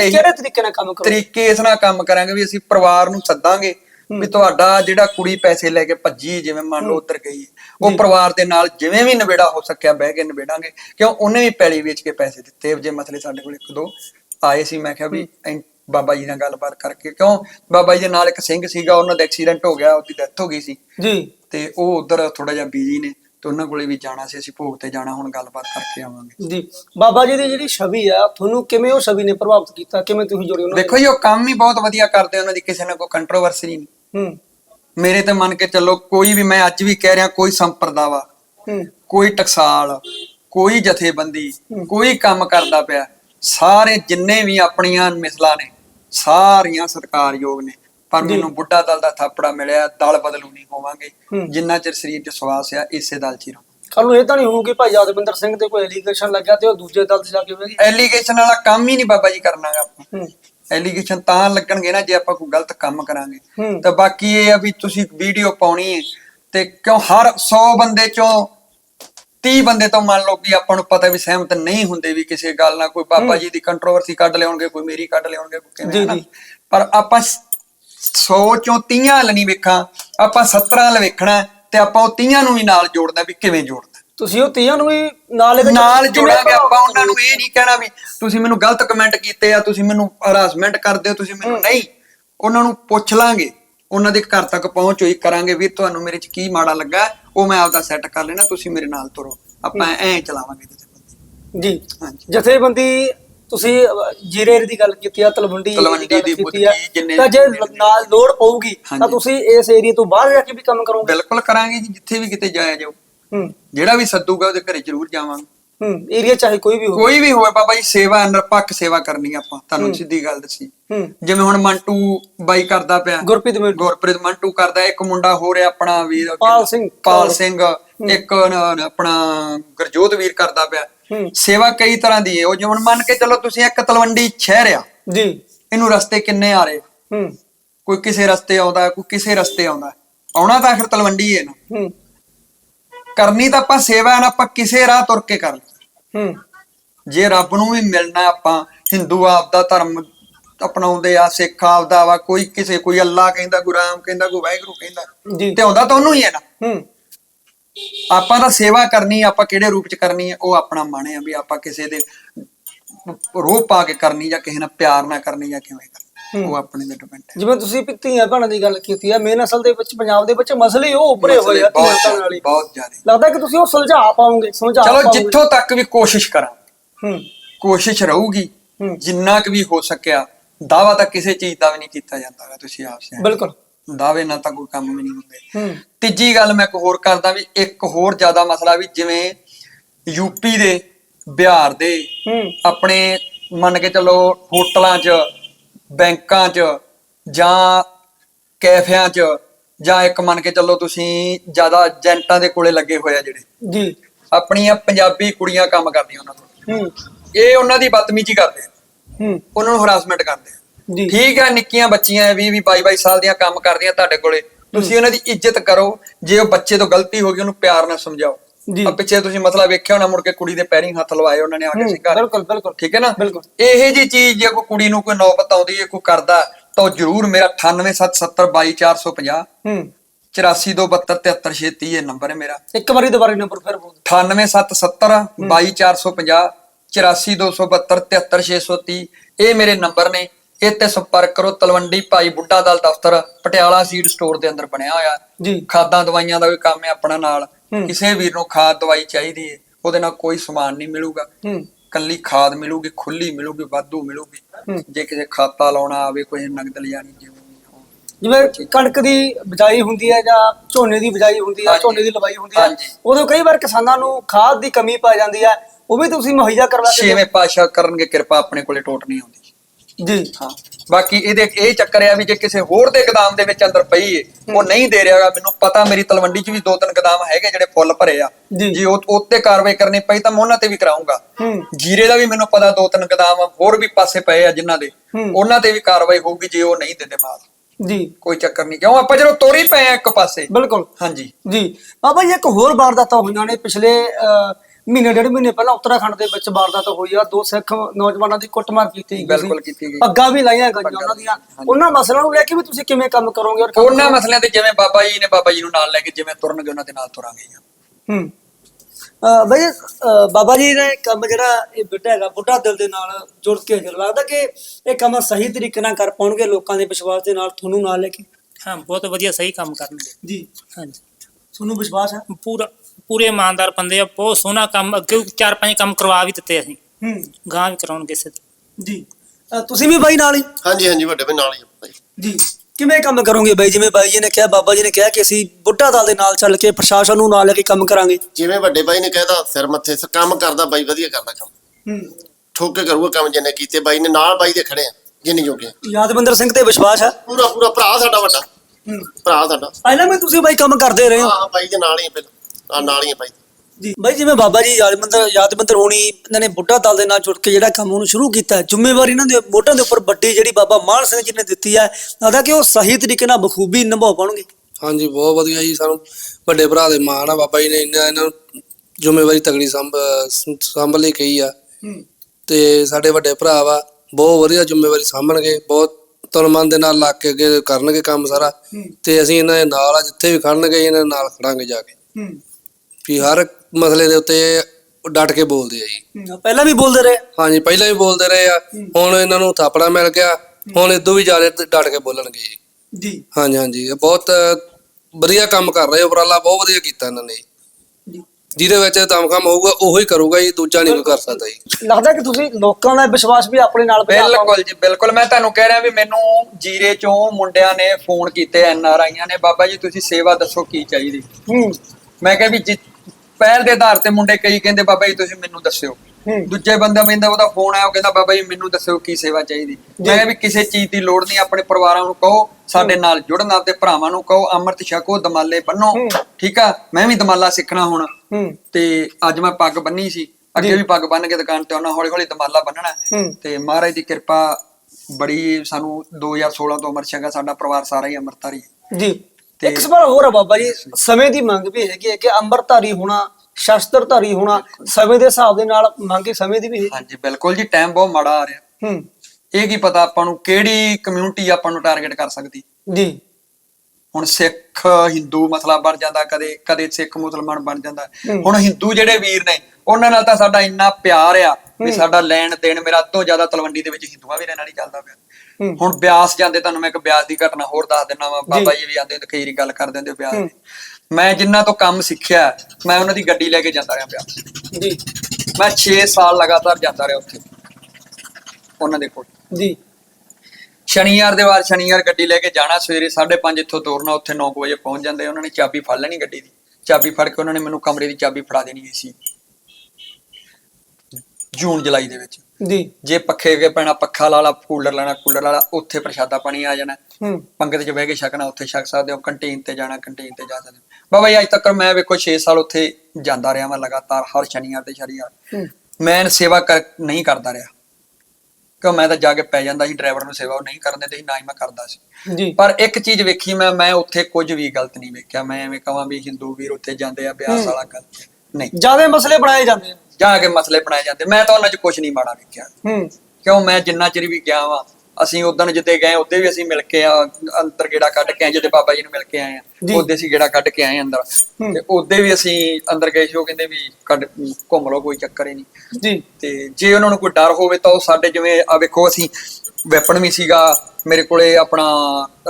ਇਹੀ- ਕਿਹੜੇ ਤਰੀਕੇ ਨਾਲ ਕੰਮ ਕਰੋਗੇ? ਤਰੀਕੇ ਇਸ ਨਾਲ ਕੰਮ ਕਰਾਂਗੇ ਵੀ ਅਸੀਂ ਪਰਿਵਾਰ ਨੂੰ ਸੱਦਾਂਗੇ। ਵੀ ਤੁਹਾਡਾ ਜਿਹੜਾ ਕੁੜੀ ਪੈਸੇ ਲੈ ਕੇ ਭੱਜੀ ਜਿਵੇਂ ਮੰਨ ਲਓ ਉੱਧਰ ਗਈ ਉਹ ਪਰਿਵਾਰ ਦੇ ਨਾਲ ਜਿਵੇਂ ਵੀ ਨਿਬੇੜਾ ਹੋ ਸਕਿਆ ਬਹਿ ਕੇ ਨਿਬੇੜਾਂਗੇ ਕਿਉਂ ਉਹਨੇ ਵੀ ਪੈਲੀ ਵੇਚ ਕੇ ਪੈਸੇ ਦਿੱਤੇ ਜੇ ਮਸਲੇ ਸਾਡੇ ਕੋਲ ਇੱਕ ਦੋ ਆਏ ਸੀ ਮੈਂ ਕਿਹਾ ਵੀ ਬਾਬਾ ਜੀ ਨਾਲ ਗੱਲਬਾਤ ਕਰਕੇ ਕਿਉਂ ਬਾਬਾ ਜੀ ਦੇ ਨਾਲ ਇੱਕ ਸਿੰਘ ਸੀਗਾ ਉਹਨਾਂ ਦਾ ਐਕਸੀਡੈਂਟ ਹੋ ਗਿਆ ਉਹਦੀ ਡੈਥ ਹੋ ਗਈ ਸੀ। ਜੀ। ਤੇ ਉਹ ਉਧਰ ਥੋੜਾ ਜਿਹਾ ਬਿਜ਼ੀ ਨੇ ਤੇ ਉਹਨਾਂ ਕੋਲੇ ਵੀ ਜਾਣਾ ਸੀ ਅਸੀਂ ਭੋਗ ਤੇ ਜਾਣਾ ਹੁਣ ਗੱਲਬਾਤ ਕਰਕੇ ਆਵਾਂਗੇ। ਜੀ। ਬਾਬਾ ਜੀ ਦੀ ਜਿਹੜੀ ਛਵੀ ਆ ਤੁਹਾਨੂੰ ਕਿਵੇਂ ਉਹ ਛਵੀ ਨੇ ਪ੍ਰਭਾਵਿਤ ਕੀਤਾ? ਕਿਵੇਂ ਤੁਸੀਂ ਜੁੜੇ ਉਹਨਾਂ ਦੇਖੋ ਜੀ ਉਹ ਕੰਮ ਹੀ ਬਹੁਤ ਵਧੀਆ ਕਰਦੇ ਉਹਨਾਂ ਦੀ ਕਿਸੇ ਨਾਲ ਕੋਈ ਕੰਟਰੋਵਰਸੀ ਨਹੀਂ। ਹੂੰ। ਮੇਰੇ ਤੇ ਮੰਨ ਕੇ ਚੱਲੋ ਕੋਈ ਵੀ ਮੈਂ ਅੱਜ ਵੀ ਕਹਿ ਰਿਹਾ ਕੋਈ ਸੰਪਰਦਾਵਾ ਹੂੰ। ਕੋਈ ਟਕਸਾਲ ਕੋਈ ਜਥੇਬੰਦੀ ਕੋਈ ਕੰਮ ਕਰਦਾ ਪਿਆ ਸਾਰੇ ਜਿੰਨੇ ਵੀ ਆਪਣੀਆਂ ਮਿਸਲਾਂ ਨੇ ਸਾਰੀਆਂ ਸਤਿਕਾਰਯੋਗ ਨੇ। ਪਰ ਮੈਨੂੰ ਬੁੱਢਾ ਦਲ ਦਾ ਥਾਪੜਾ ਮਿਲਿਆ ਦਲ ਬਦਲੂ ਨਹੀਂ ਹੋਵਾਂਗੇ। ਜਿੰਨਾ ਚਿਰ ਸਰੀਰ 'ਚ ਸਵਾਸ ਆ ਇਸੇ ਦਲ 'ਚ ਹੀ ਰਹੋ। ਕੱਲ ਨੂੰ ਇਹ ਤਾਂ ਨਹੀਂ ਹੋਊ ਕਿ ਭਾਈ ਯਾਦਵਿੰਦਰ ਸਿੰਘ ਤੇ ਕੋਈ ਐਲੀਗੇਸ਼ਨ ਲੱਗਾ ਤੇ ਉਹ ਦੂਜੇ ਦਲ 'ਚ ਜਾ ਕੇ ਹੋਵੇਗੀ ਐਲੀਗੇਸ਼ਨ ਵਾਲਾ ਕੰਮ ਹੀ ਨਹੀਂ ਬਾਬਾ ਜੀ ਕਰਨਾਗਾ ਆਪਾਂ। ਐਲੀਗੇਸ਼ਨ ਤਾਂ ਲੱਗਣਗੇ ਨਾ ਜੇ ਆਪਾਂ ਕੋਈ ਗਲਤ ਕੰਮ ਕਰਾਂਗੇ। ਤਾਂ ਬਾਕੀ ਇਹ ਆ ਵੀ ਤੁਸੀਂ ਵੀਡੀਓ ਪਾਉਣੀ ਹੈ ਤੇ ਕਿਉਂ ਹਰ 100 ਬੰਦੇ ਚੋਂ 30 ਬੰਦੇ ਤੋਂ ਮੰਨ ਲਓ ਕਿ ਆਪਾਂ ਨੂੰ ਪਤਾ ਵੀ ਸਹਿਮਤ ਨਹੀਂ ਹੁੰਦੇ ਵੀ ਕਿਸੇ ਗੱਲ ਨਾਲ ਕੋਈ ਬਾਬਾ ਜੀ ਦੀ ਕੰਟਰੋਵਰਸੀ ਕੱਢ ਲਿਆਉਣਗੇ ਕੋਈ ਮੇਰੀ ਕੱਢ ਲਿਆਉਣਗੇ ਕੋਈ ਕਿਵੇਂ। ਪਰ ਆਪਾਂ 100 ਚੋਂ 30 ਹਲ ਨਹੀਂ ਵੇਖਾਂ ਆਪਾਂ 17 ਹਲ ਵੇਖਣਾ ਤੇ ਆਪਾਂ ਉਹ 30 ਨੂੰ ਵੀ ਨਾਲ ਜੋੜਨਾ ਵੀ ਕਿਵੇਂ ਜੋੜਨਾ ਤੁਸੀਂ ਉਹ ਤੀਆਂ ਨੂੰ ਵੀ ਨਾਲ ਇਹਦੇ 'ਚ ਨਾਲ ਜੋੜਾਂਗੇ ਆਪਾਂ ਉਹਨਾਂ ਨੂੰ ਇਹ ਨਹੀਂ ਕਹਿਣਾ ਵੀ ਤੁਸੀਂ ਮੈਨੂੰ ਗਲਤ ਕਮੈਂਟ ਕੀਤੇ ਆ ਤੁਸੀਂ ਮੈਨੂੰ ਹਰਾਸਮੈਂਟ ਕਰਦੇ ਹੋ ਤੁਸੀਂ ਮੈਨੂੰ ਨਹੀਂ ਉਹਨਾਂ ਨੂੰ ਪੁੱਛ ਲਾਂਗੇ। ਉਹਨਾਂ ਦੇ ਘਰ ਤੱਕ ਪਹੁੰਚ ਹੋਈ ਕਰਾਂਗੇ ਵੀ ਤੁਹਾਨੂੰ ਮੇਰੇ ਚ ਕੀ ਮਾੜਾ ਲੱਗਾ ਉਹ ਮੈਂ ਆਪਦਾ ਸੈੱਟ ਕਰ ਲੈਣਾ ਤੁਸੀਂ ਮੇਰੇ ਨਾਲ ਤੁਰੋ। ਆਪਾਂ ਐਂ ਚਲਾਵਾਂਗੇ ਜਥੇਬੰਦੀ ਜੀ। ਹਾਂਜੀ। ਜਥੇਬੰਦੀ ਤੁਸੀਂ ਅਹ, ਜੀਰੇ ਦੀ ਗੱਲ ਕੀਤੀ ਆ ਤਲਵੰਡੀ ਤਲਵੰਡੀ ਗੱਲ ਦੀ, ਕੀਤੀ ਆ। ਜਿੰਨੇ- ਤਾਂ ਜੇ ਨਾਲ ਲੋੜ ਪਊਗੀ ਤਾਂ ਹਾਂਜੀ। ਤੁਸੀਂ ਇਸ ਏਰੀਆ ਤੋਂ ਬਾਹਰ ਜਾ ਕੇ ਵੀ ਕੰਮ ਕਰੋਗੇ। ਬਿਲਕੁਲ ਕਰਾਂਗੇ ਜੀ ਜਿੱਥੇ ਵੀ ਕਿਤੇ ਜਾਇਆ ਜਾਓ। ਹੂੰ। ਜਿਹੜਾ ਵੀ ਸੱਦੂਗਾ ਉਹਦੇ ਘਰੇ ਜ਼ਰੂਰ ਜਾਵਾਂਗੇ। ਹੂੰ ਏਰੀਆ ਚਾਹੇ ਕੋਈ ਵੀ ਹੋਵੇ। ਕੋਈ ਵੀ ਹੋਵੇ ਬਾਬਾ ਜੀ ਸੇਵਾ ਨਿਰਪੱਖ ਸੇਵਾ ਕਰਨੀ ਆਪਾਂ ਤੁਹਾਨੂੰ ਸਿੱਧੀ ਗੱਲ ਦੱਸੀ। ਹੂੰ। ਜਿਵੇਂ ਹੁਣ ਮੰਟੂ ਬਾਈ ਕਰਦਾ ਪਿਆ। ਗੁਰਪ੍ਰੀਤ ਮਿੰਟੂ ਗੁਰਪ੍ਰੀਤ ਮੰਟੂ ਕਰਦਾ ਇੱਕ ਮੁੰਡਾ ਹੋ ਰਿਹਾ ਆਪਣਾ ਵੀਰ। ਪਾਲ ਸਿੰਘ। ਪਾਲ ਸਿੰਘ ਇੱਕ ਆਪਣਾ ਗੁਰਜੋਤ ਵੀਰ ਕਰਦਾ ਪਿਆ। ਸੇਵਾ ਕਈ ਤਰ੍ਹਾਂ ਦੀ ਹੈ ਉਹ ਜਿਵੇਂ ਮੰਨ ਕੇ ਚੱਲੋ ਤੁਸੀਂ ਇੱਕ ਤਲਵੰਡੀ ਸ਼ਹਿਰ ਆ। ਜੀ। ਇਹਨੂੰ ਰਸਤੇ ਕਿੰਨੇ ਆ ਰਹੇ? ਹੂੰ। ਕੋਈ ਕਿਸੇ ਰਸਤੇ ਆਉਂਦਾ ਕੋਈ ਕਿਸੇ ਰਸਤੇ ਆਉਂਦਾ। ਆਉਣਾ ਤਾਂ ਆਖਰ ਤਲਵੰਡੀ ਹੈ ਨਾ। ਹੂੰ। ਕਰਨੀ ਤਾਂ ਆਪਾਂ ਸੇਵਾ ਹੈ ਨਾ ਆਪਾਂ ਕਿਸੇ ਰਾਹ ਤੁਰ ਕੇ ਕਰ ਲਈ ਹੂੰ। ਜੇ ਰੱਬ ਨੂੰ ਵੀ ਮਿਲਣਾ ਆਪਾਂ ਹਿੰਦੂ ਆਪਦਾ ਧਰਮ ਅਪਣਾਉਂਦੇ ਆ ਸਿੱਖ ਆਪਦਾ ਵਾ ਕੋਈ ਕਿਸੇ ਕੋਈ ਅੱਲਾ ਕਹਿੰਦਾ ਕੋਈ ਰਾਮ ਕਹਿੰਦਾ ਕੋਈ ਵਾਹਿਗੁਰੂ ਕਹਿੰਦਾ ਜੀ। ਤੇ ਆਉਂਦਾ ਤਾਂ ਉਹਨੂੰ ਹੀ ਹੈ ਨਾ। ਹੂੰ। ਆਪਾਂ ਤਾਂ ਸੇਵਾ ਕਰਨੀ ਆਪਾਂ ਕਿਹੜੇ ਰੂਪ ਚ ਕਰਨੀ ਹੈ ਉਹ ਆਪਣਾ ਮਨ ਹੈ ਵੀ ਆਪਾਂ ਕਿਸੇ ਦੇ ਰੋਹ ਪਾ ਕੇ ਕਰਨੀ ਜਾਂ ਕਿਸੇ ਨਾਲ ਪਿਆਰ ਨਾਲ ਕਰਨੀ ਜਾਂ ਕਿਵੇਂ ਕਰਨੀ। ਉਹ ਆਪਣੇ ਤੇ ਡਿਪੈਂਡ ਜਿਵੇਂ ਤੁਸੀਂ ਵੀ ਧੀਆਂ ਭੈਣਾਂ ਦੀ ਗੱਲ ਕੀਤੀ ਆ ਮੇਨ ਅਸਲ ਦੇ ਵਿੱਚ ਪੰਜਾਬ ਦੇ ਵਿੱਚ ਮਸਲੇ ਉਹ ਉੱਭਰੇ ਹੋਏ ਆ ਧੀਆਂ ਭੈਣਾਂ ਵਾਲੀ। ਬਹੁਤ ਜ਼ਿਆਦਾ। ਲੱਗਦਾ ਕਿ ਤੁਸੀਂ ਉਹ ਸੁਲਝਾ ਪਾਓਗੇ ਸਮਝਾ ਚਲੋ ਪਾਓਗੇ। ਜਿੱਥੋਂ ਤੱਕ ਵੀ ਕੋਸ਼ਿਸ਼ ਕਰਾਂ। ਹੂੰ। ਕੋਸ਼ਿਸ਼ ਰਹੂਗੀ ਹੂੰ। ਜਿੰਨਾ ਕੁ ਵੀ ਹੋ ਸਕਿਆ ਦਾਵਾ ਤਾਂ ਕਿਸੇ ਚੀਜ਼ ਦਾ ਵੀ ਨਹੀਂ ਕੀਤਾ ਜਾਂਦਾ ਗਾ, ਤੁਸੀਂ ਆਪ ਸਿਆਣੇ। ਬਿਲਕੁਲ। ਦਾਅਵੇ ਨਾਲ ਤਾਂ ਕੋਈ ਕੰਮ ਵੀ ਨਹੀਂ ਹੁੰਦੇ। ਹੂੰ। ਤੀਜੀ ਗੱਲ ਮੈਂ ਇੱਕ ਹੋਰ ਕਰਦਾ ਵੀ ਇੱਕ ਹੋਰ ਜ਼ਿਆਦਾ ਮਸਲਾ ਵੀ ਜਿਵੇਂ ਯੂਪੀ ਦੇ ਬਿਹਾਰ ਦੇ ਹੂੰ। ਆਪਣੇ ਮੰਨ ਕੇ ਚੱਲੋ ਹੋਟਲਾਂ 'ਚ ਬੈਂਕਾਂ 'ਚ ਜਾਂ ਕੈਫਿਆਂ 'ਚ ਜਾਂ ਇੱਕ ਮੰਨ ਕੇ ਚੱਲੋ ਤੁਸੀਂ ਜ਼ਿਆਦਾ ਏਜੰਟਾਂ ਦੇ ਕੋਲੇ ਲੱਗੇ ਹੋਏ ਆ ਜਿਹੜੇ। ਜੀ। ਆਪਣੀਆਂ ਪੰਜਾਬੀ ਕੁੜੀਆਂ ਕੰਮ ਕਰਦੀਆਂ ਉਹਨਾਂ ਕੋਲ। ਹੂੰ। ਇਹ ਉਹਨਾਂ ਦੀ ਬਦਤਮੀਜ਼ੀ ਕਰਦੇ ਹੂੰ। ਉਹਨਾਂ ਨੂੰ ਹਰਾਸਮੈਂਟ ਕਰਦੇ ਜੀ। ਠੀਕ ਹੈ ਨਿੱਕੀਆਂ ਬੱਚੀਆਂ 20 20 22 22 ਸਾਲ ਦੀਆਂ ਕੰਮ ਕਰਦੀਆਂ ਤੁਹਾਡੇ ਕੋਲੇ। ਤੁਸੀਂ ਉਹਨਾਂ ਦੀ ਇੱਜ਼ਤ ਕਰੋ। ਜੇ ਉਹ ਬੱਚੇ ਤੋਂ ਗਲਤੀ ਹੋ ਗਈ ਉਹਨੂੰ ਪਿਆਰ ਨਾਲ ਸਮਝਾਓ। ਜੀ। ਆ ਪਿੱਛੇ ਤੁਸੀਂ ਮਸਲਾ ਵੇਖਿਆ ਹੋਣਾ ਮੁੜ ਕੇ ਕੁੜੀ ਦੇ ਪੈਰੀਂ ਹੱਥ ਲਵਾਏ ਉਹਨਾਂ ਨੇ ਆ ਕੇ ਹੂੰ, ਸਿੰਘਾਂ ਨੇ। ਬਿਲਕੁਲ ਬਿਲਕੁਲ। ਠੀਕ ਹੈ ਨਾ? ਬਿਲਕੁਲ। ਇਹੇ ਜੀ ਚੀਜ਼ ਜੇ ਕੋਈ ਕੁੜੀ ਨੂੰ ਕੋਈ ਨੌਬਤ ਆਉਂਦੀ ਹੈ ਕੋਈ ਕਰਦਾ ਤਾਂ ਉਹ ਜ਼ਰੂਰ ਮੇਰਾ 9877722450 ਹੂੰ। 8427733630 ਇਹ ਨੰਬਰ ਹੈ ਮੇਰਾ। ਇੱਕ ਵਾਰੀ ਦੁਬਾਰਾ ਨੰਬਰ ਫਿਰ ਬੋਲ 9877 22450 84272 73630 ਇਹ ਮੇਰੇ ਨੰਬਰ ਨੇ। ਇਹ ਤੇ ਸੰਪਰਕ ਕਰੋ ਤਲਵੰਡੀ ਭਾਈ ਬੁੱਢਾ ਦਲ ਦਫ਼ਤਰ ਪਟਿਆਲਾ ਸੀਡ ਸਟੋਰ ਦੇ ਅੰਦਰ ਬਣਿਆ ਹੋਇਆ। ਜੀ। ਖਾਦਾਂ ਦਵਾਈਆਂ ਦਾ ਵੀ ਕੰਮ ਹੈ ਆਪਣਾ ਨਾਲ। ਕਿਸੇ ਵੀਰ ਨੂੰ ਖਾਦ ਦਵਾਈ ਚਾਹੀਦੀ ਹੈ ਉਹਦੇ ਨਾਲ ਕੋਈ ਸਮਾਨ ਨਹੀਂ ਮਿਲੂਗਾ ਕੱਲੀ ਖਾਦ ਮਿਲੂਗੀ ਖੁੱਲੀ ਮਿਲੂਗੀ ਵਾਧੂ ਮਿਲੂਗੀ। ਜੇ ਕਿਸੇ ਖਾਤਾ ਲਾਉਣਾ ਆਵੇ ਕੋਈ ਨਗਦ ਲਿਜਾਣੀ ਜਿਵੇਂ। ਜਿਵੇਂ ਕਣਕ ਦੀ ਬਿਜਾਈ ਹੁੰਦੀ ਹੈ ਜਾਂ ਝੋਨੇ ਦੀ ਬਿਜਾਈ ਹੁੰਦੀ ਹੈ। ਝੋਨੇ ਦੀ ਲਵਾਈ ਹੁੰਦੀ ਹੈ। ਉਦੋਂ ਕਈ ਵਾਰ ਕਿਸਾਨਾਂ ਨੂੰ ਖਾਦ ਦੀ ਕਮੀ ਪੈ ਜਾਂਦੀ ਹੈ ਉਹ ਵੀ ਤੁਸੀਂ ਮੁਹੱਈਆ ਕਰਵਾ ਕੇ ਛੇਵੇਂ ਪਾਸ਼ਾ ਕਰਨਗੇ ਕਿਰਪਾ ਆਪਣੇ ਕੋਲੇ ਟੋਟ ਨਹੀਂ ਆਉਂਦੀ ਜੀ। ਹਾਂ। ਬਾਕੀ ਇਹਦੇ ਇਹ ਚੱਕਰ ਆ ਵੀ ਜੇ ਕਿਸੇ ਹੋਰ ਦੇ ਗਦਾਮ ਦੇ ਵਿੱਚ ਅੰਦਰ ਪਈ ਏ ਉਹ ਨਹੀਂ ਦੇ ਰਿਹਾਗਾ। ਮੈਨੂੰ ਪਤਾ ਮੇਰੀ ਤਲਵੰਡੀ 'ਚ ਵੀ ਦੋ ਤਿੰਨ ਗਦਾਮ ਹੈਗੇ ਜਿਹੜੇ ਫੁੱਲ ਭਰੇ ਆ। ਜੀ। ਉਹ ਉੱਤੇ ਕਾਰਵਾਈ ਕਰਨੀ ਪਈ ਤਾਂ ਮੈਂ ਉਹਨਾਂ ਤੇ ਵੀ ਕਰਾਉਂਗਾ ਹੂੰ। ਜੀਰੇ ਦਾ ਵੀ ਮੈਨੂੰ ਪਤਾ ਦੋ ਤਿੰਨ ਗਦਾਮ ਹੋਰ ਵੀ ਪਾਸੇ ਪਏ ਆ ਜਿਨ੍ਹਾਂ ਦੇ। ਉਹਨਾਂ ਤੇ ਵੀ ਕਾਰਵਾਈ ਹੋਊਗੀ ਜੇ ਉਹ ਨਹੀਂ ਦਿੰਦੇ ਮਾਲ। ਜੀ। ਕੋਈ ਚੱਕਰ ਨਹੀਂ। ਕਿਉਂ? ਆਪਾਂ ਜਦੋਂ ਤੋਰੀ ਪਏ ਆ ਇੱਕ ਪਾਸੇ। ਬਿਲਕੁਲ। ਹਾਂਜੀ। ਜੀ। ਬਾਬਾ ਜੀ ਇੱਕ ਹੋਰ ਵਾਰਦਾਤਾਂ ਹੋਈਆਂ ਨੇ ਪਿਛਲੇ ਅਹ, ਮਹੀਨੇ ਡੇਢ ਮਹੀਨੇ ਪਹਿਲਾਂ ਉੱਤਰਾਖੰਡ ਦੇ ਵਿੱਚ ਵਾਰਦਾਤ ਹੋਈ ਆ ਦੋ ਸਿੱਖ ਨੌਜਵਾਨਾਂ ਦੀ ਕੁੱਟਮਾਰ ਕੀਤੀ ਗਈ ਸੀ। ਬਿਲਕੁਲ ਕੀਤੀ ਗਈ। ਪੱਗਾਂ ਵੀ ਲਾਈਆਂ ਗਈਆਂ ਉਹਨਾਂ ਦੀਆਂ। ਉਹਨਾਂ ਮਸਲਿਆਂ ਨੂੰ ਲੈ ਕੇ ਵੀ ਤੁਸੀਂ ਕਿਵੇਂ ਕੰਮ ਕਰੋਗੇ ਔਰ ਉਹਨਾਂ ਮਸਲਿਆਂ ਤੇ ਜਿਵੇਂ ਬਾਬਾ ਜੀ ਨੇ ਬਾਬਾ ਜੀ ਨੂੰ ਨਾਲ ਲੈ ਕੇ ਜਿਵੇਂ ਤੁਰਨਗੇ ਉਹਨਾਂ ਦੇ ਨਾਲ ਤੁਰਾਂਗੇ ਹੂੰ। ਬਈ ਬਾਬਾ ਜੀ ਨੇ ਕੰਮ ਜਿਹੜਾ ਇਹ ਬੇਟਾ ਹੈਗਾ ਬੁੱਢਾ ਦਿਲ ਦੇ ਨਾਲ ਜੁੜ ਕੇ ਜਰ ਲੱਗਦਾ ਕਿ ਇਹ ਕੰਮ ਸਹੀ ਤਰੀਕੇ ਨਾਲ ਕਰ ਪਾਉਣਗੇ ਲੋਕਾਂ ਦੇ ਵਿਸ਼ਵਾਸ ਦੇ ਨਾਲ ਤੁਹਾਨੂੰ ਨਾਲ ਲੈ ਕੇ। ਹਾਂ ਬਹੁਤ ਵਧੀਆ ਸਹੀ ਕੰਮ ਕਰਨਗੇ। ਜੀ। ਹਾਂਜੀ। ਤੁਹਾਨੂੰ ਵਿਸ਼ਵਾਸ ਹੈ? ਪੂਰਾ ਪੂਰੇ ਇਮਾਨਦਾਰ ਬੰਦੇ ਆ ਬਹੁਤ ਸੋਹਣਾ ਕੰਮ ਅੱਗੇ ਚਾਰ ਪੰਜ ਕੰਮ ਕਰਵਾ ਵੀ ਦਿੱਤੇ ਅਸੀਂ। ਹੂੰ। ਗਾਂ ਵੀ ਕਰਾਉਣਗੇ ਤਰ੍ਹਾਂ। ਜੀ। ਤੁਸੀਂ ਵੀ ਬਾਈ ਨਾਲ ਹੀ? ਹਾਂਜੀ ਹਾਂਜੀ ਵੱਡੇ ਭਾਈ ਨਾਲ ਹੀ ਆ ਭਾਈ ਜੀ। ਕਿਵੇਂ ਕੰਮ ਕਰੋਗੇ ਬਾਈ? ਜਿਵੇਂ ਬਾਈ ਜੀ ਨੇ ਕਿਹਾ ਬਾਬਾ ਜੀ ਨੇ ਕਿਹਾ ਕਿ ਅਸੀਂ ਬੁੱਢਾ ਦਲ ਦੇ ਨਾਲ ਚੱਲ ਕੇ ਪ੍ਰਸ਼ਾਸਨ ਨੂੰ ਨਾਲ ਲੈ ਕੇ ਕੰਮ ਕਰਾਂਗੇ। ਜਿਵੇਂ ਵੱਡੇ ਭਾਈ ਨੇ ਕਹਿਦਾ ਸਿਰ ਮੱਥੇ ਸ ਕੰਮ ਕਰਦਾ ਬਾਈ ਵਧੀਆ ਕਰਦਾ ਕੰਮ। ਹੂੰ। ਠੋਕ ਕੇ ਕਰੂਗਾ ਕੰਮ ਜਿੰਨੇ ਕੀਤੇ। ਬਾਈ ਨੇ ਨਾਲ ਬਾਈ ਦੇ ਖੜੇ ਆ ਜਿੰਨੇ ਜੋਗੇ ਆ। ਯਾਦਵਿੰਦਰ ਸਿੰਘ ਤੇ ਵਿਸ਼ਵਾਸ ਹੈ ਪੂਰਾ ਪੂਰਾ ਭਰਾ ਸਾਡਾ ਵੱਡਾ। ਹੂੰ। ਭਰਾ ਸਾਡਾ। ਪਹਿਲਾਂ ਵੀ ਤੁਸੀਂ ਬਾਈ ਕੰਮ ਕਰਦੇ ਰਹੇ ਹੋ ਹਾਂ ਬਾਈ ਦੇ ਨਾਲ ਹੀ ਆ ਪਹਿਲਾਂ। ਆ ਨਾਲ ਹੀ ਆ ਬਾਈ। ਜੀ। ਬਾਈ ਜਿਵੇਂ ਬਾਬਾ ਜੀ ਯਾਦਵਿੰਦਰ ਯਾਦਵਿੰਦਰ ਹੋਣੀ ਇਹਨਾਂ ਨੇ ਬੁੱਢਾ ਦਲ ਦੇ ਨਾਲ ਜੁੜ ਕੇ ਜਿਹੜਾ ਕੰਮ ਉਹਨੂੰ ਸ਼ੁਰੂ ਕੀਤਾ ਹੈ, ਜ਼ਿੰਮੇਵਾਰੀ ਇਹਨਾਂ ਦੇ ਮੋਢਿਆਂ ਦੇ ਉੱਪਰ ਵੱਡੀ ਜਿਹੜੀ ਬਾਬਾ ਮਾਨ ਸਿੰਘ ਜੀ ਨੇ ਦਿੱਤੀ ਹੈ। ਲੱਗਦਾ ਕਿ ਉਹ ਸਹੀ ਤਰੀਕੇ ਨਾਲ ਬਖੂਬੀ ਨਿਭਾ ਪਾਉਣਗੇ। ਹਾਂਜੀ ਬਹੁਤ ਵਧੀਆ ਜੀ। ਸਾਨੂੰ ਵੱਡੇ ਭਰਾ ਦੇ ਮਾਣ ਆ ਬਾਬਾ ਜੀ ਨੇ ਇੰਨਾ ਇਹਨਾਂ ਨੂੰ ਜ਼ਿੰਮੇਵਾਰੀ ਤਗੜੀ ਸੰਭ ਸੰਭ ਲਈ ਕਹੀ ਆ। ਤੇ ਸਾਡੇ ਵੱਡੇ ਭਰਾ ਵਾ ਬਹੁਤ ਵਧੀਆ ਜ਼ਿੰਮੇਵਾਰੀ ਸਾਂਭਣਗੇ। ਬਹੁਤ ਤਨ ਮਨ ਦੇ ਨਾਲ ਲੱਗ ਕੇ ਅੱਗੇ ਕਰਨਗੇ ਕੰਮ ਸਾਰਾ। ਤੇ ਅਸੀਂ ਇਹਨਾਂ ਦੇ ਨਾਲ ਆ ਜਿੱਥੇ ਵੀ ਖੜਨਗੇ ਇਹਨਾਂ ਦੇ ਨਾਲ ਖੜਾਂਗੇ ਜਾ ਕੇ। ਹੂੰ। ਵੀ ਹਰ ਮਸਲੇ ਦੇ ਉੱਤੇ ਡਟ ਕੇ ਬੋਲਦੇ ਆ ਜੀ। ਪਹਿਲਾਂ ਵੀ ਬੋਲਦੇ ਰਹੇ? ਹਾਂਜੀ ਪਹਿਲਾਂ ਵੀ ਬੋਲਦੇ ਰਹੇ ਆ। ਹੁਣ ਇਹਨਾਂ ਨੂੰ ਥਾਪੜਾ ਮਿਲ ਗਿਆ। ਹੁਣ ਇਦੋਂ ਵੀ ਜ਼ਿਆਦਾ ਡਟ ਕੇ ਬੋਲਣਗੇ ਜੀ। ਜੀ। ਹਾਂਜੀ ਹਾਂਜੀ। ਇਹ ਬਹੁਤ ਵਧੀਆ ਕੰਮ ਕਰ ਰਹੇ ਉਪਰਾਲਾ ਬਹੁਤ ਵਧੀਆ ਕੀਤਾ ਇਹਨਾਂ ਨੇ। ਜੀ। ਜਿਹਦੇ ਵਿੱਚ ਦਮਖਮ ਹੋਊਗਾ ਉਹੋ ਹੀ ਕਰੂਗਾ ਜੀ। ਦੂਜਾ ਨਹੀਂ ਕੋਈ ਕਰ ਸਕਦਾ ਜੀ। ਲੱਗਦਾ ਕਿ ਤੁਸੀਂ ਲੋਕਾਂ ਦਾ ਵਿਸ਼ਵਾਸ ਵੀ ਆਪਣੇ ਨਾਲ ਪਾਓਗੇ। ਬਿਲਕੁਲ ਜੀ ਬਿਲਕੁਲ। ਮੈਂ ਤੁਹਾਨੂੰ ਕਹਿ ਰਿਹਾ ਵੀ ਮੈਨੂੰ ਜੀਰੇ ਚੋਂ ਮੁੰਡਿਆਂ ਨੇ ਫੋਨ ਕੀਤੇ ਐਨ ਆਰ ਆਈਆਂ ਨੇ। ਬਾਬਾ ਜੀ ਤੁਸੀਂ ਸੇਵਾ ਦੱਸੋ ਕੀ ਚਾਹੀਦੀ? ਹੂੰ। ਮੈਂ ਕਿਹਾ ਵੀ ਜਿ- ਪਹਿਲ ਦੇ ਆਧਾਰ ਤੇ ਮੁੰਡੇ ਕਈ ਕਹਿੰਦੇ ਬਾਬਾ ਜੀ ਤੁਸੀਂ ਮੈਨੂੰ ਦੱਸਿਓ। ਦੂਜੇ ਬੰਦਾ ਮੈਂਦਾ ਉਹਦਾ ਫੋਨ ਆਇਆ ਉਹ ਕਹਿੰਦਾ ਬਾਬਾ ਜੀ ਮੈਨੂੰ ਦੱਸਿਓ ਕੀ ਸੇਵਾ ਚਾਹੀਦੀ। ਮੈਂ ਵੀ ਕਿਸੇ ਚੀਜ਼ ਦੀ ਲੋੜ ਨਹੀਂ ਆਪਣੇ ਪਰਿਵਾਰਾਂ ਨੂੰ ਕਹੋ ਸਾਡੇ ਨਾਲ ਜੁੜਨ ਆਪਦੇ ਭਰਾਵਾਂ ਨੂੰ ਕਹੋ ਅੰਮ੍ਰਿਤ ਛਕੋ ਦਮਾਲੇ ਬੰਨੋ। ਠੀਕ ਆ? ਮੈਂ ਵੀ ਦਮਾਲਾ ਸਿੱਖਣਾ ਹੁਣ। ਤੇ ਅੱਜ ਮੈਂ ਪੱਗ ਬੰਨੀ ਸੀ। ਅੱਗੇ ਵੀ ਪੱਗ ਬੰਨ ਕੇ ਦੁਕਾਨ ਤੇ ਆਉਣਾ ਹੌਲੀ ਹੌਲੀ ਦਮਾਲਾ ਬੰਨਣਾ। ਤੇ ਮਹਾਰਾਜ ਦੀ ਕਿਰਪਾ ਬੜੀ ਸਾਨੂੰ 2016 ਤੋਂ ਅਮਰ ਛਕਾ ਸਾਡਾ ਪਰਿਵਾਰ ਸਾਰਾ ਹੀ ਅੰਮ੍ਰਿਤਧਾਰੀ ਹੈ। ਜੀ। ਇੱਕ ਸਵਾਲ ਹੋਰ ਹੈ ਬਾਬਾ ਜੀ ਸਮੇਂ ਦੀ ਮੰਗ ਵੀ ਹੈਗੀ ਹੈ ਕਿ ਅੰਮ੍ਰਿਤਧਾਰੀ ਹੋਣਾ ਸ਼ਸਤਰਧਾਰੀ ਹੋਣਾ ਸਮੇਂ ਦੇ ਹਿਸਾਬ ਦੇ ਨਾਲ ਮੰਗ ਸਮੇਂ ਦੀ ਵੀ ਹੈ ਹਾਂਜੀ ਬਿਲਕੁਲ ਜੀ ਟਾਈਮ ਬਹੁਤ ਮਾੜਾ ਆ ਰਿਹਾ। ਹੂੰ। ਇਹ ਕੀ ਪਤਾ ਆਪਾਂ ਨੂੰ ਕਿਹੜੀ ਕਮਿਊਨਿਟੀ ਆਪਾਂ ਨੂੰ ਟਾਰਗੇਟ ਕਰ ਸਕਦੀ? ਜੀ। ਹੁਣ ਸਿੱਖ ਹਿੰਦੂ ਮਸਲਾ ਬਣ ਜਾਂਦਾ ਕਦੇ ਕਦੇ ਸਿੱਖ ਮੁਸਲਮਾਨ ਬਣ ਜਾਂਦਾ। ਹੁਣ ਹਿੰਦੂ ਜਿਹੜੇ ਵੀਰ ਨੇ ਉਹਨਾਂ ਨਾਲ ਤਾਂ ਸਾਡਾ ਇੰਨਾ ਪਿਆਰ ਆ ਵੀ ਸਾਡਾ ਲੈਣ ਦੇਣ ਮੇਰਾ ਤੋਂ ਜ਼ਿਆਦਾ ਤਲਵੰਡੀ ਦੇ ਵਿੱਚ ਹਿੰਦੂਆਂ ਵੀਰਾਂ ਨਾਲ ਹੀ ਚੱਲਦਾ ਪਿਆ। ਹੁਣ ਬਿਆਸ ਜਾਂਦੇ ਤੁਹਾਨੂੰ ਮੈਂ ਇੱਕ ਬਿਆਸ ਦੀ ਘਟਨਾ ਹੋਰ ਦੱਸ ਦਿੰਦਾ ਵਾ। ਬਾਬਾ ਜੀ ਵੀ ਆਂਦੇ ਤੇ ਵਾਰੀ ਗੱਲ ਕਰ ਦਿੰਦੇ ਬਿਆਸ ਦੀ। ਮੈਂ ਜਿੰਨਾ ਤੋਂ ਕੰਮ ਸਿੱਖਿਆ ਮੈਂ ਉਹਨਾਂ ਦੀ ਗੱਡੀ ਲੈ ਕੇ ਜਾਂਦਾ ਰਿਹਾ ਬਿਆਸ ਜੀ। ਮੈਂ 6 ਸਾਲ ਲਗਾਤਾਰ ਜਾਂਦਾ ਰਿਹਾ ਉੱਥੇ ਉਹਨਾਂ ਦੇ ਕੋਲ। ਜੀ। ਸ਼ਨੀਵਾਰ ਦੇ ਵਾਰ ਸ਼ਨੀਵਾਰ ਗੱਡੀ ਲੈ ਕੇ ਜਾਣਾ ਸਵੇਰੇ 5:30 ਇੱਥੋਂ ਤੋਰਨਾ ਉੱਥੇ 9 ਵਜੇ ਪਹੁੰਚ ਜਾਂਦੇ ਉਹਨਾਂ ਨੇ ਚਾਬੀ ਫੜ ਲੈਣੀ ਗੱਡੀ ਦੀ। ਚਾਬੀ ਫੜ ਕੇ ਉਹਨਾਂ ਨੇ ਮੈਨੂੰ ਕਮਰੇ ਦੀ ਚਾਬੀ ਫੜਾ ਦੇਣੀ ਸੀ ਜੂਨ ਜੁਲਾਈ ਦੇ ਵਿੱਚ। ਜੀ। ਜੇ ਪੱਖੇ ਕੇ ਪੈਣਾ ਪੱਖਾ ਲਾ ਲਾ ਕੂਲਰ ਲੈਣਾ ਕੂਲਰ ਲਾ ਲਾ ਉੱਥੇ ਪ੍ਰਸ਼ਾਦਾ ਪਾਣੀ ਆ ਜਾਣਾ। ਹੂੰ। ਪੰਗਤ 'ਚ ਬਹਿ ਕੇ ਛਕਣਾ ਉੱਥੇ ਛਕ ਸਕਦੇ ਹੋ ਕੰਟੀਨ ਤੇ ਜਾਣਾ ਕੰਟੀਨ ਤੇ ਜਾ ਸਕਦੇ ਹੋ। ਬਾਬਾ ਜੀ ਅੱਜ ਤੱਕ ਮੈਂ ਵੇਖੋ 6 ਸਾਲ ਉੱਥੇ ਜਾਂਦਾ ਰਿਹਾ ਮੈਂ ਲਗਾਤਾਰ ਹਰ ਸ਼ਨੀਵਾਰ ਤੇ ਸ਼ਨੀਵਾਰ। ਹੂੰ। ਮੈਂ ਸੇਵਾ ਕਰ ਨਹੀਂ ਕਰਦਾ ਰਿਹਾ। ਕਿਉਂ ਮੈਂ ਤਾਂ ਜਾ ਕੇ ਪੈ ਜਾਂਦਾ ਸੀ ਡਰਾਈਵਰ ਨੂੰ ਸੇਵਾ ਉਹ ਨਹੀਂ ਕਰਨ ਦਿੰਦੇ ਸੀ ਨਾ ਹੀ ਮੈਂ ਕਰਦਾ ਸੀ। ਜੀ। ਪਰ ਇੱਕ ਚੀਜ਼ ਵੇਖੀ ਮੈਂ ਮੈਂ ਉੱਥੇ ਕੁਝ ਵੀ ਗਲਤ ਨਹੀਂ ਵੇਖਿਆ। ਮੈਂ ਐਵੇਂ ਕਹਾਂ ਵੀ ਹਿੰਦੂ ਵੀਰ ਉੱਥੇ ਜਾਂਦੇ ਆ ਬਿਆਸ ਵਾਲਾ ਗਲਤ। ਨਹੀਂ। ਜ਼ਿਆਦਾ ਮਸਲੇ ਬਣਾਏ ਜਾਂਦੇ ਆ। ਜਾ ਕੇ ਮਸਲੇ ਬਣਾਏ ਜਾਂਦੇ। ਮੈਂ ਤਾਂ ਉਹਨਾਂ 'ਚ ਕੁਝ ਨਹੀਂ ਮਾੜਾ ਵੇਖਿਆ। ਹੂੰ। ਕਿਉਂ? ਮੈਂ ਜਿੰਨਾ ਚਿਰ ਵੀ ਗਿਆ ਵਾਂ ਅਸੀਂ ਉਦੋਂ ਜਿੱਦੇ ਗਏ ਉੱਦੇ ਵੀ ਅਸੀਂ ਮਿਲ ਕੇ ਆ ਅੰਦਰ ਗੇੜਾ ਕੱਢ ਕੇ ਆਏ ਜਿੱਦੇ ਬਾਬਾ ਜੀ ਨੂੰ ਮਿਲ ਕੇ ਆਏ ਆ। ਉਹਦੇ ਅਸੀਂ ਗੇੜਾ ਕੱਢ ਕੇ ਆਏ ਅੰਦਰ। ਤੇ ਉਹਦੇ ਵੀ ਅਸੀਂ ਅੰਦਰ ਗਏ ਸੀ ਉਹ ਕਹਿੰਦੇ ਵੀ ਕੱਢ ਘੁੰਮ ਲਓ ਕੋਈ ਚੱਕਰ ਹੀ ਨਹੀਂ। ਜੀ। ਤੇ ਜੇ ਉਹਨਾਂ ਨੂੰ ਕੋਈ ਡਰ ਹੋਵੇ ਤਾਂ ਉਹ ਸਾਡੇ ਜਿਵੇਂ ਆ ਵੇਖੋ ਅਸੀਂ ਵੈਪਨ ਵੀ ਸੀਗਾ ਮੇਰੇ ਕੋਲੇ ਆਪਣਾ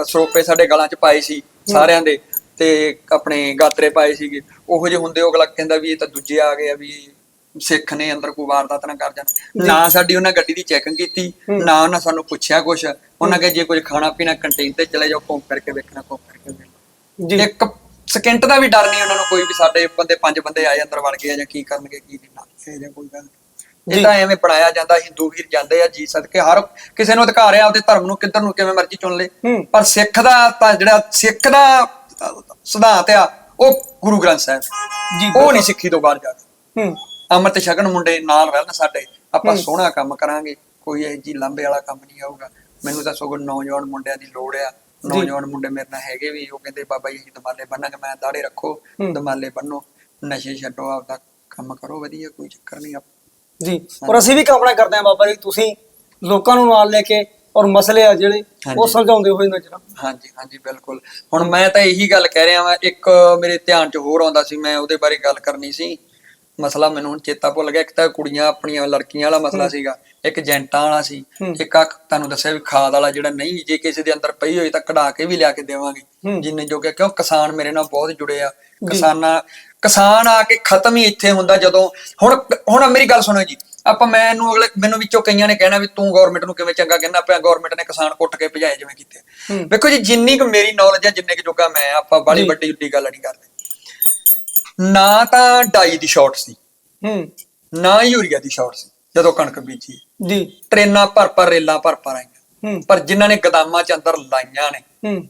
ਸਰੋਪੇ ਸਾਡੇ ਗਲਾਂ 'ਚ ਪਾਏ ਸੀ ਸਾਰਿਆਂ ਦੇ ਤੇ ਆਪਣੇ ਗਾਤਰੇ ਪਾਏ ਸੀਗੇ। ਉਹੋ ਜਿਹੇ ਹੁੰਦੇ ਉਹ ਅਗਲਾ ਕਹਿੰਦਾ ਵੀ ਇਹ ਤਾਂ ਦੂਜੇ ਆ ਗਏ ਆ ਵੀ ਸਿੱਖ ਨੇ ਅੰਦਰ ਕੋਈ ਵਾਰਦਾਤ ਨਾ ਕਰ ਜਾਣ। ਨਾ ਸਾਡੀ ਉਹਨਾਂ ਗੱਡੀ ਦੀ ਚੈਕਿੰਗ ਕੀਤੀ ਨਾ ਉਹਨਾਂ ਸਾਨੂੰ ਪੁੱਛਿਆ ਕੁਛ। ਉਹਨਾਂ ਕਹੇ ਜੇ ਕੁਝ ਖਾਣਾ ਪੀਣਾ ਕੰਟੀਨ ਤੇ ਚਲੇ ਜਾਓ ਘੁੰਮ ਕਰਕੇ ਵੇਖਣਾ ਘੁੰਮ ਕਰਕੇ ਵੇਖਣਾ। ਜੀ। ਇੱਕ ਸਕਿੰਟ ਦਾ ਵੀ ਡਰ ਨਹੀਂ ਉਹਨਾਂ ਨੂੰ ਕੋਈ ਵੀ ਸਾਡੇ ਬੰਦੇ ਪੰਜ ਬੰਦੇ ਆਏ ਅੰਦਰ ਵੜ ਗਏ ਜਾਂ ਕੀ ਕਰਨਗੇ ਕੀ ਨਹੀਂ ਨਾ ਜਿਹਾ ਕੋਈ ਗੱਲ। ਇਹ ਤਾਂ ਐਵੇਂ ਬਣਾਇਆ ਜਾਂਦਾ ਹਿੰਦੂ ਵੀਰ ਜਾਂਦੇ ਆ ਜੀ ਸਦਕੇ ਹਰ ਕਿਸੇ ਨੂੰ ਅਧਿਕਾਰ ਹੈ ਆਪਦੇ ਧਰਮ ਨੂੰ ਕਿੱਧਰ ਨੂੰ ਕਿਵੇਂ ਮਰਜ਼ੀ ਚੁਣ ਲੇ। ਪਰ ਸਿੱਖ ਦਾ ਤਾਂ ਜਿਹੜਾ ਸਿੱਖ ਦਾ ਸਿਧਾਂਤ ਆ ਉਹ ਗੁਰੂ ਗ੍ਰੰਥ ਸਾਹਿਬ। ਜੀ, ਉਹ ਨਹੀਂ ਸਿੱਖੀ ਤੋਂ ਬਾਹਰ ਜਾਂਦੇ ਹੂੰ। ਅੰਮ੍ਰਿਤ ਛਕਣ ਮੁੰਡੇ ਨਾਲ ਰਹਿਣ ਸਾਡੇ। ਆਪਾਂ ਸੋਹਣਾ ਕੰਮ ਕਰਾਂਗੇ। ਕੋਈ ਇਹ ਜੀ ਲਾਂਬੇ ਵਾਲਾ ਕੰਮ ਨਹੀਂ ਆਊਗਾ। ਮੈਨੂੰ ਤਾਂ ਸਗੋਂ ਨੌਜਵਾਨ ਮੁੰਡਿਆਂ ਦੀ ਲੋੜ ਆ। ਨੌਜਵਾਨ ਮੁੰਡੇ ਮੇਰੇ ਨਾਲ ਹੈਗੇ ਵੀ ਉਹ ਕਹਿੰਦੇ ਬਾਬਾ ਜੀ ਅਸੀਂ ਦਮਾਲੇ ਬੰਨਾਂਗੇ। ਮੈਂ ਦਾੜੇ ਰੱਖੋ। ਦਮਾਲੇ ਬੰਨੋ। ਨਸ਼ੇ ਛੱਡੋ ਆਪਦਾ ਕੰਮ ਕਰੋ ਵਧੀਆ ਕੋਈ ਚੱਕਰ ਨਹੀਂ ਜੀ। ਔਰ ਅਸੀਂ ਵੀ ਕਾਮਨਾ ਕਰਦੇ ਹਾਂ ਬਾਬਾ ਜੀ ਤੁਸੀਂ ਲੋਕਾਂ ਨੂੰ ਨਾਲ ਲੈ ਕੇ ਔਰ ਮਸਲੇ ਆ ਜਿਹੜੇ ਉਹ। ਸਮਝਾਉਂਦੇ ਹੋਏ ਨਜ਼ਰ। ਹਾਂਜੀ ਹਾਂਜੀ ਬਿਲਕੁਲ। ਹੁਣ ਮੈਂ ਤਾਂ ਇਹੀ ਗੱਲ ਕਹਿ ਰਿਹਾ ਵਾਂ ਇੱਕ ਮੇਰੇ ਧਿਆਨ 'ਚ ਹੋਰ ਆਉਂਦਾ ਸੀ ਮੈਂ ਉਹਦੇ ਬਾਰੇ ਗੱਲ ਕਰਨੀ ਸੀ। ਮਸਲਾ ਮੈਨੂੰ ਹੁਣ ਚੇਤਾ ਭੁੱਲ ਗਿਆ ਇੱਕ ਤਾਂ ਕੁੜੀਆਂ ਆਪਣੀਆਂ ਲੜਕੀਆਂ ਵਾਲਾ ਮਸਲਾ ਸੀਗਾ ਇੱਕ ਏਜੰਟਾਂ ਵਾਲਾ ਸੀ। ਇੱਕ ਆ ਤੁਹਾਨੂੰ ਦੱਸਿਆ ਵੀ ਖਾਦ ਵਾਲਾ ਜਿਹੜਾ ਨਹੀਂ ਜੇ ਕਿਸੇ ਦੇ ਅੰਦਰ ਪਈ ਹੋਈ ਤਾਂ ਕਢਾ ਕੇ ਵੀ ਲਿਆ ਕੇ ਦੇਵਾਂਗੇ। ਜਿੰਨੇ ਜੋਗੇ ਕਿਉਂ ਕਿਸਾਨ ਮੇਰੇ ਨਾਲ ਬਹੁਤ ਜੁੜੇ ਆ ਕਿਸਾਨਾਂ ਕਿਸਾਨ ਆ ਕੇ ਖਤਮ ਹੀ ਇੱਥੇ ਹੁੰਦਾ ਜਦੋਂ ਹੁਣ ਹੁਣ ਮੇਰੀ ਗੱਲ ਸੁਣੋ ਜੀ ਆਪਾਂ ਮੈਨੂੰ ਅਗਲੇ ਮੈਨੂੰ ਵਿੱਚੋਂ ਕਈਆਂ ਨੇ ਕਹਿਣਾ ਵੀ ਤੂੰ ਗਵਰਨਮੈਂਟ ਨੂੰ ਕਿਵੇਂ ਚੰਗਾ ਕਹਿੰਦਾ ਪਿਆ ਗਵਰਨਮੈਂਟ ਨੇ ਕਿਸਾਨ ਕੁੱਟ ਕੇ ਭਜਾਏ ਜਿਵੇਂ ਕੀਤੇ। ਵੇਖੋ ਜੀ ਜਿੰਨੀ ਕੁ ਮੇਰੀ ਨੌਲੇਜ ਹੈ ਜਿੰਨੇ ਕੁ ਜੋਗਾ ਮੈਂ ਆਪਾਂ ਬਾਲੀ। ਵੱਡੀ ਉੱਡੀ ਗੱਲ ਨਹੀਂ ਕਰਦੇ ਨਾ ਤਾਂ ਡਾਈ ਦੀ ਸ਼ਾਰਟ ਸੀ। ਹੂੰ। ਨਾ ਯੂਰੀਆ ਦੀ ਸ਼ਾਰਟ ਸੀ ਜਦੋਂ ਕਣਕ ਬੀਜੀ। ਜੀ। ਟ੍ਰੇਨਾਂ ਭਰ ਭਰ ਰੇਲਾਂ ਭਰ ਭਰ ਆਈਆਂ। ਹੂੰ। ਪਰ ਜਿਨ੍ਹਾਂ ਨੇ ਗਦਾਮਾਂ ਚ ਅੰਦਰ ਲਾਈਆਂ ਨੇ ਹੂੰ।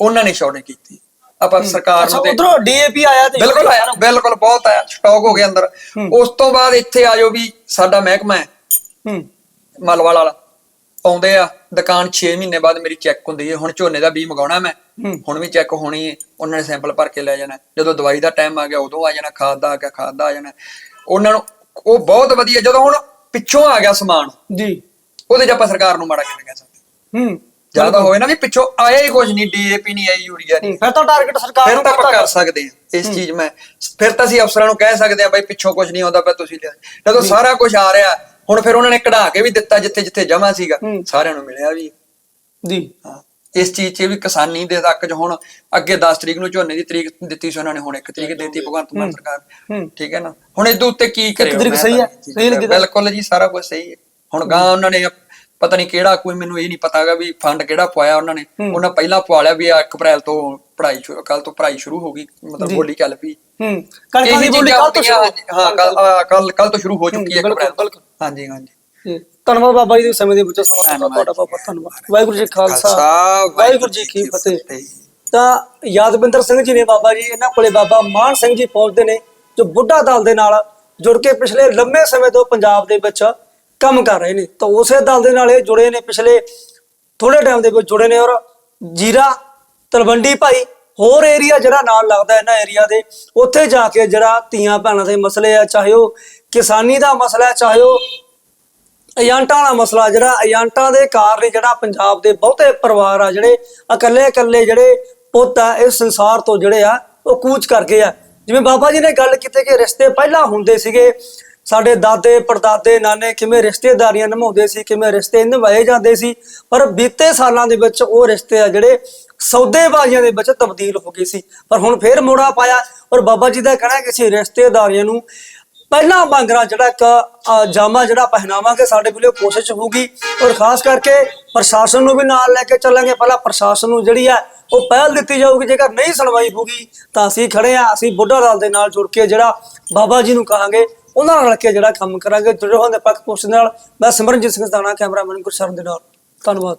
ਉਹਨਾਂ ਨੇ ਸ਼ਾਰਟ ਕੀਤੀ। ਆਪਾਂ ਸਰਕਾਰ ਨੂੰ ਤੇ ਉਧਰੋਂ ਡੀਏਪੀ ਆਇਆ ਤੇ ਬਿਲਕੁਲ ਆਇਆ ਬਿਲਕੁਲ ਬਹੁਤ ਆਇਆ ਸਟਾਕ ਹੋ ਗਿਆ ਅੰਦਰ। ਹੂੰ। ਉਸ ਤੋਂ ਬਾਅਦ ਇੱਥੇ ਆਜੋ ਵੀ ਸਾਡਾ ਮਹਿਕਮਾ ਹੈ। ਹੂੰ। ਮਲਵਾਲ ਵਾਲਾ। ਆਉਂਦੇ ਆ ਦੁਕਾਨ 6 ਮਹੀਨੇ ਬਾਅਦ ਮੇਰੀ ਚੈੱਕ ਹੁੰਦੀ ਹੈ ਹੁਣ ਝੋਨੇ ਦਾ ਬੀ ਮੰਗਾਉਣਾ ਮੈਂ ਹੁਣ ਵੀ ਚੈੱਕ ਹੋਣੀ ਹੈ ਉਹਨਾਂ ਨੇ ਸੈਂਪਲ ਭਰ ਕੇ ਲੈ ਜਾਣਾ। ਜਦੋਂ ਦਵਾਈ ਦਾ ਟਾਈਮ ਆ ਗਿਆ ਉਦੋਂ ਆ ਜਾਣਾ ਖਾਦ ਦਾ ਆ ਗਿਆ ਖਾਦ ਦਾ ਆ ਜਾਣਾ। ਉਹਨਾਂ ਨੂੰ ਉਹ ਬਹੁਤ ਵਧੀਆ ਜਦੋਂ ਹੁਣ ਪਿੱਛੋਂ ਆ ਗਿਆ ਸਮਾਨ ਜੀ। ਉਹਦੇ 'ਚ ਆਪਾਂ ਸਰਕਾਰ ਨੂੰ ਮਾੜਾ ਕਿਵੇਂ ਕਹਿ ਸਕਦੇ? ਹੂੰ। ਜ਼ਿਆਦਾ ਹੋਏ ਨਾ ਵੀ ਪਿੱਛੋਂ ਆਇਆ ਹੀ ਕੁਝ ਨਹੀਂ ਡੀਏਪੀ ਨਹੀਂ ਆਈ ਯੂਰੀਆ ਨਹੀਂ ਫਿਰ ਤਾਂ ਟਾਰਗੇਟ ਸਰਕਾਰ ਨੂੰ ਪਤਾ ਕਰ ਸਕਦੇ ਹਾਂ ਇਸ ਚੀਜ਼ ਮੈਂ। ਫਿਰ ਤਾਂ ਅਸੀਂ ਅਫਸਰਾਂ ਨੂੰ ਕਹਿ ਸਕਦੇ ਹਾਂ ਬਾਈ ਪਿੱਛੋਂ ਕੁਝ ਨਹੀਂ ਆਉਂਦਾ ਪਿਆ ਤੁਸੀਂ ਲਿਆ ਜਦੋਂ ਸਾਰਾ ਕੁਝ ਆ ਰਿਹਾ ਹੁਣ ਫਿਰ ਉਹਨਾਂ ਨੇ ਕਢਾ ਕੇ ਵੀ ਦਿੱਤਾ ਜਿੱਥੇ ਜਿੱਥੇ ਜਮਾ ਸੀਗਾ। ਸਾਰਿਆਂ ਨੂੰ ਮਿਲਿਆ ਵੀ। ਜੀ। ਹਾਂ। ਇਸ ਚੀਜ਼ 'ਚ ਵੀ ਕਿਸਾਨੀ ਦੇ ਹੱਕ 'ਚ ਹੁਣ ਅੱਗੇ 10 ਤਰੀਕ ਨੂੰ ਝੋਨੇ ਦੀ ਤਰੀਕ ਦਿੱਤੀ ਸੀ ਉਹਨਾਂ ਨੇ ਹੁਣ 1 ਤਰੀਕ ਦੇਤੀ ਭਗਵੰਤ ਮਾਨ ਸਰਕਾਰ। ਠੀਕ ਹੈ ਨਾ? ਹੁਣ ਇਹਦੇ ਉੱਤੇ ਕੀ ਕਰੇ ਤਰੀਕ ਸਹੀ ਹੈ? ਸਹੀ ਲੱਗੀ? ਬਿਲਕੁਲ ਜੀ ਸਾਰਾ ਕੁਝ ਸਹੀ ਹੈ। ਹੁਣ ਗਾਂ ਉਹਨਾਂ ਨੇ ਪਤਾ ਨਹੀਂ ਕਿਹੜਾ ਕੋਈ ਮੈਨੂੰ ਇਹ ਨਹੀਂ ਪਤਾਗਾ ਵੀ ਫੰਡ ਕਿਹੜਾ ਪਵਾਇਆ ਉਹਨਾਂ ਨੇ। ਉਹਨਾਂ ਪਹਿਲਾਂ ਪਵਾ ਲਿਆ ਵੀ 1 ਅਪ੍ਰੈਲ ਤੋਂ ਪੜ੍ਹਾਈ ਕੱਲ ਤੋਂ ਪੜ੍ਹਾਈ ਸ਼ੁਰੂ ਹੋ ਗਈ ਮਤਲਬ ਬੋਲੀ ਚੱਲ ਪਈ ਹੂੰ ਕਣਕਾਂ ਦੀ ਇਹੀ ਬੋਲੀ ਚੀਜ਼ਾਂ ਕੱਲ ਤੋਂ ਹੁੰਦੀਆਂ, ਹਾਂ ਕੱਲ ਕੱਲ ਕੱਲ ਤੋਂ ਸ਼ੁਰੂ ਹੋ ਚੁੱਕੀ ਹੈ 1 ਬਿਲਕੁਲ। ਹਾਂਜੀ ਹਾਂਜੀ। ਧੰਨਵਾਦ ਬਾਬਾ ਜੀ ਦੇ ਸਮੇਂ ਦੇ ਵਿੱਚ। ਸਮਾਂ ਤੁਹਾਡਾ ਬਹੁਤ ਧੰਨਵਾਦ। ਵਾਹਿਗੁਰੂ ਜੀ ਖਾਲਸਾ, ਵਾਹਿਗੁਰੂ ਜੀ ਕੀ ਫਤਿਹ। ਤਾਂ ਯਾਦਵਿੰਦਰ ਸਿੰਘ ਜੀ ਨੇ ਬਾਬਾ ਜੀ ਇਹਨਾਂ ਕੋਲੇ ਬਾਬਾ ਮਾਨ ਸਿੰਘ ਜੀ ਪਹੁੰਚਦੇ ਨੇ ਜੋ ਬੁੱਢਾ ਦਲ ਦੇ ਨਾਲ ਜੁੜ ਕੇ ਪਿਛਲੇ ਲੰਮੇ ਸਮੇਂ ਤੋਂ ਪੰਜਾਬ ਦੇ ਵਿੱਚ ਕੰਮ ਕਰ ਰਹੇ ਨੇ। ਤਾਂ ਉਸੇ ਦਲ ਦੇ ਨਾਲ ਇਹ ਜੁੜੇ ਨੇ ਪਿਛਲੇ ਥੋੜੇ ਟਾਈਮ ਦੇ ਵਿੱਚ ਜੁੜੇ ਨੇ ਔਰ ਜੀਰਾ ਤਲਵੰਡੀ ਭਾਈ, ਹੋਰ ਏਰੀਆ ਜਿਹੜਾ ਨਾਲ ਲੱਗਦਾ ਇਹਨਾਂ ਏਰੀਆ ਦੇ, ਉੱਥੇ ਜਾ ਕੇ ਜਿਹੜਾ ਧੀਆਂ ਭੈਣਾਂ ਦੇ ਮਸਲੇ ਆ, ਚਾਹੇ ਉਹ ਕਿਸਾਨੀ ਦਾ ਮਸਲਾ ਚਾਹੇ ਉਹ ਏਜੰਟਾਂ ਦਾ ਮਸਲਾ, ਜਿਹੜਾ ਏਜੰਟਾਂ ਦੇ ਕਾਰਨ ਜਿਹੜਾ ਪੰਜਾਬ ਦੇ ਬਹੁਤੇ ਪਰਿਵਾਰ ਆ ਜਿਹੜੇ ਇਕੱਲੇ ਇਕੱਲੇ ਜਿਹੜੇ ਪੁੱਤ ਆ, ਇਸ ਸੰਸਾਰ ਤੋਂ ਜਿਹੜੇ ਆ, ਉਹ ਕੂਚ ਕਰਕੇ ਆ। ਜਿਵੇਂ ਬਾਬਾ ਜੀ ਨੇ ਗੱਲ ਕੀਤੀ ਕਿ ਰਿਸ਼ਤੇ ਪਹਿਲਾਂ ਹੁੰਦੇ ਸੀਗੇ, ਸਾਡੇ ਦਾਦੇ, ਪੜਦਾਦੇ, ਨਾਨੇ ਕਿਵੇਂ ਰਿਸ਼ਤੇਦਾਰੀਆਂ ਨਿਭਾਉਂਦੇ ਸੀ, ਕਿਵੇਂ ਰਿਸ਼ਤੇ ਨਿਭਾਏ ਜਾਂਦੇ ਸੀ, ਪਰ ਬੀਤੇ ਸਾਲਾਂ ਦੇ ਵਿੱਚ ਉਹ ਰਿਸ਼ਤੇ ਆ ਜਿਹੜੇ ਸੌਦੇਬਾਜ਼ੀਆਂ ਦੇ ਵਿੱਚ ਤਬਦੀਲ ਹੋ ਗਈ ਸੀ। ਪਰ ਹੁਣ ਫੇਰ ਮੋੜਾ ਪਾਇਆ ਔਰ ਬਾਬਾ ਜੀ ਦਾ ਕਹਿਣਾ ਕਿ ਅਸੀਂ ਰਿਸ਼ਤੇਦਾਰੀਆਂ ਨੂੰ ਪਹਿਲਾਂ ਵਾਂਗਰਾ ਜਿਹੜਾ ਇੱਕ ਜਾਮਾ ਜਿਹੜਾ ਪਹਿਨਾਵਾਂਗੇ ਸਾਡੇ ਕੋਲੇ ਕੋਸ਼ਿਸ਼ ਹੋਊਗੀ। ਔਰ ਖਾਸ ਕਰਕੇ ਪ੍ਰਸ਼ਾਸਨ ਨੂੰ ਵੀ ਨਾਲ ਲੈ ਕੇ ਚੱਲਾਂਗੇ। ਪਹਿਲਾਂ ਪ੍ਰਸ਼ਾਸਨ ਨੂੰ ਜਿਹੜੀ ਹੈ, ਉਹ ਪਹਿਲ ਦਿੱਤੀ ਜਾਊਗੀ। ਜੇਕਰ ਨਹੀਂ ਸੁਣਵਾਈ ਹੋਊਗੀ, ਤਾਂ ਅਸੀਂ ਖੜੇ ਆ ਅਸੀਂ ਬੁੱਢਾ ਦਲ ਦੇ ਨਾਲ ਜੁੜ ਕੇ ਜਿਹੜਾ ਬਾਬਾ ਜੀ ਨੂੰ ਕਹਾਂਗੇ, ਉਹਨਾਂ ਨਾਲ ਰਲ ਕੇ ਜਿਹੜਾ ਕੰਮ ਕਰਾਂਗੇ। ਜੁੜੇ ਹੋਣ ਦੇ ਪੱਖ ਪੋਸਟ ਨਾਲ ਮੈਂ ਸਿਮਰਨਜੀਤ ਸਿੰਘ ਦਾਣਾ ਕੈਮਰਾਮੈਨ ਗੁਰਸ਼ਰਨ ਦੇ ਨਾਲ। ਧੰਨਵਾਦ।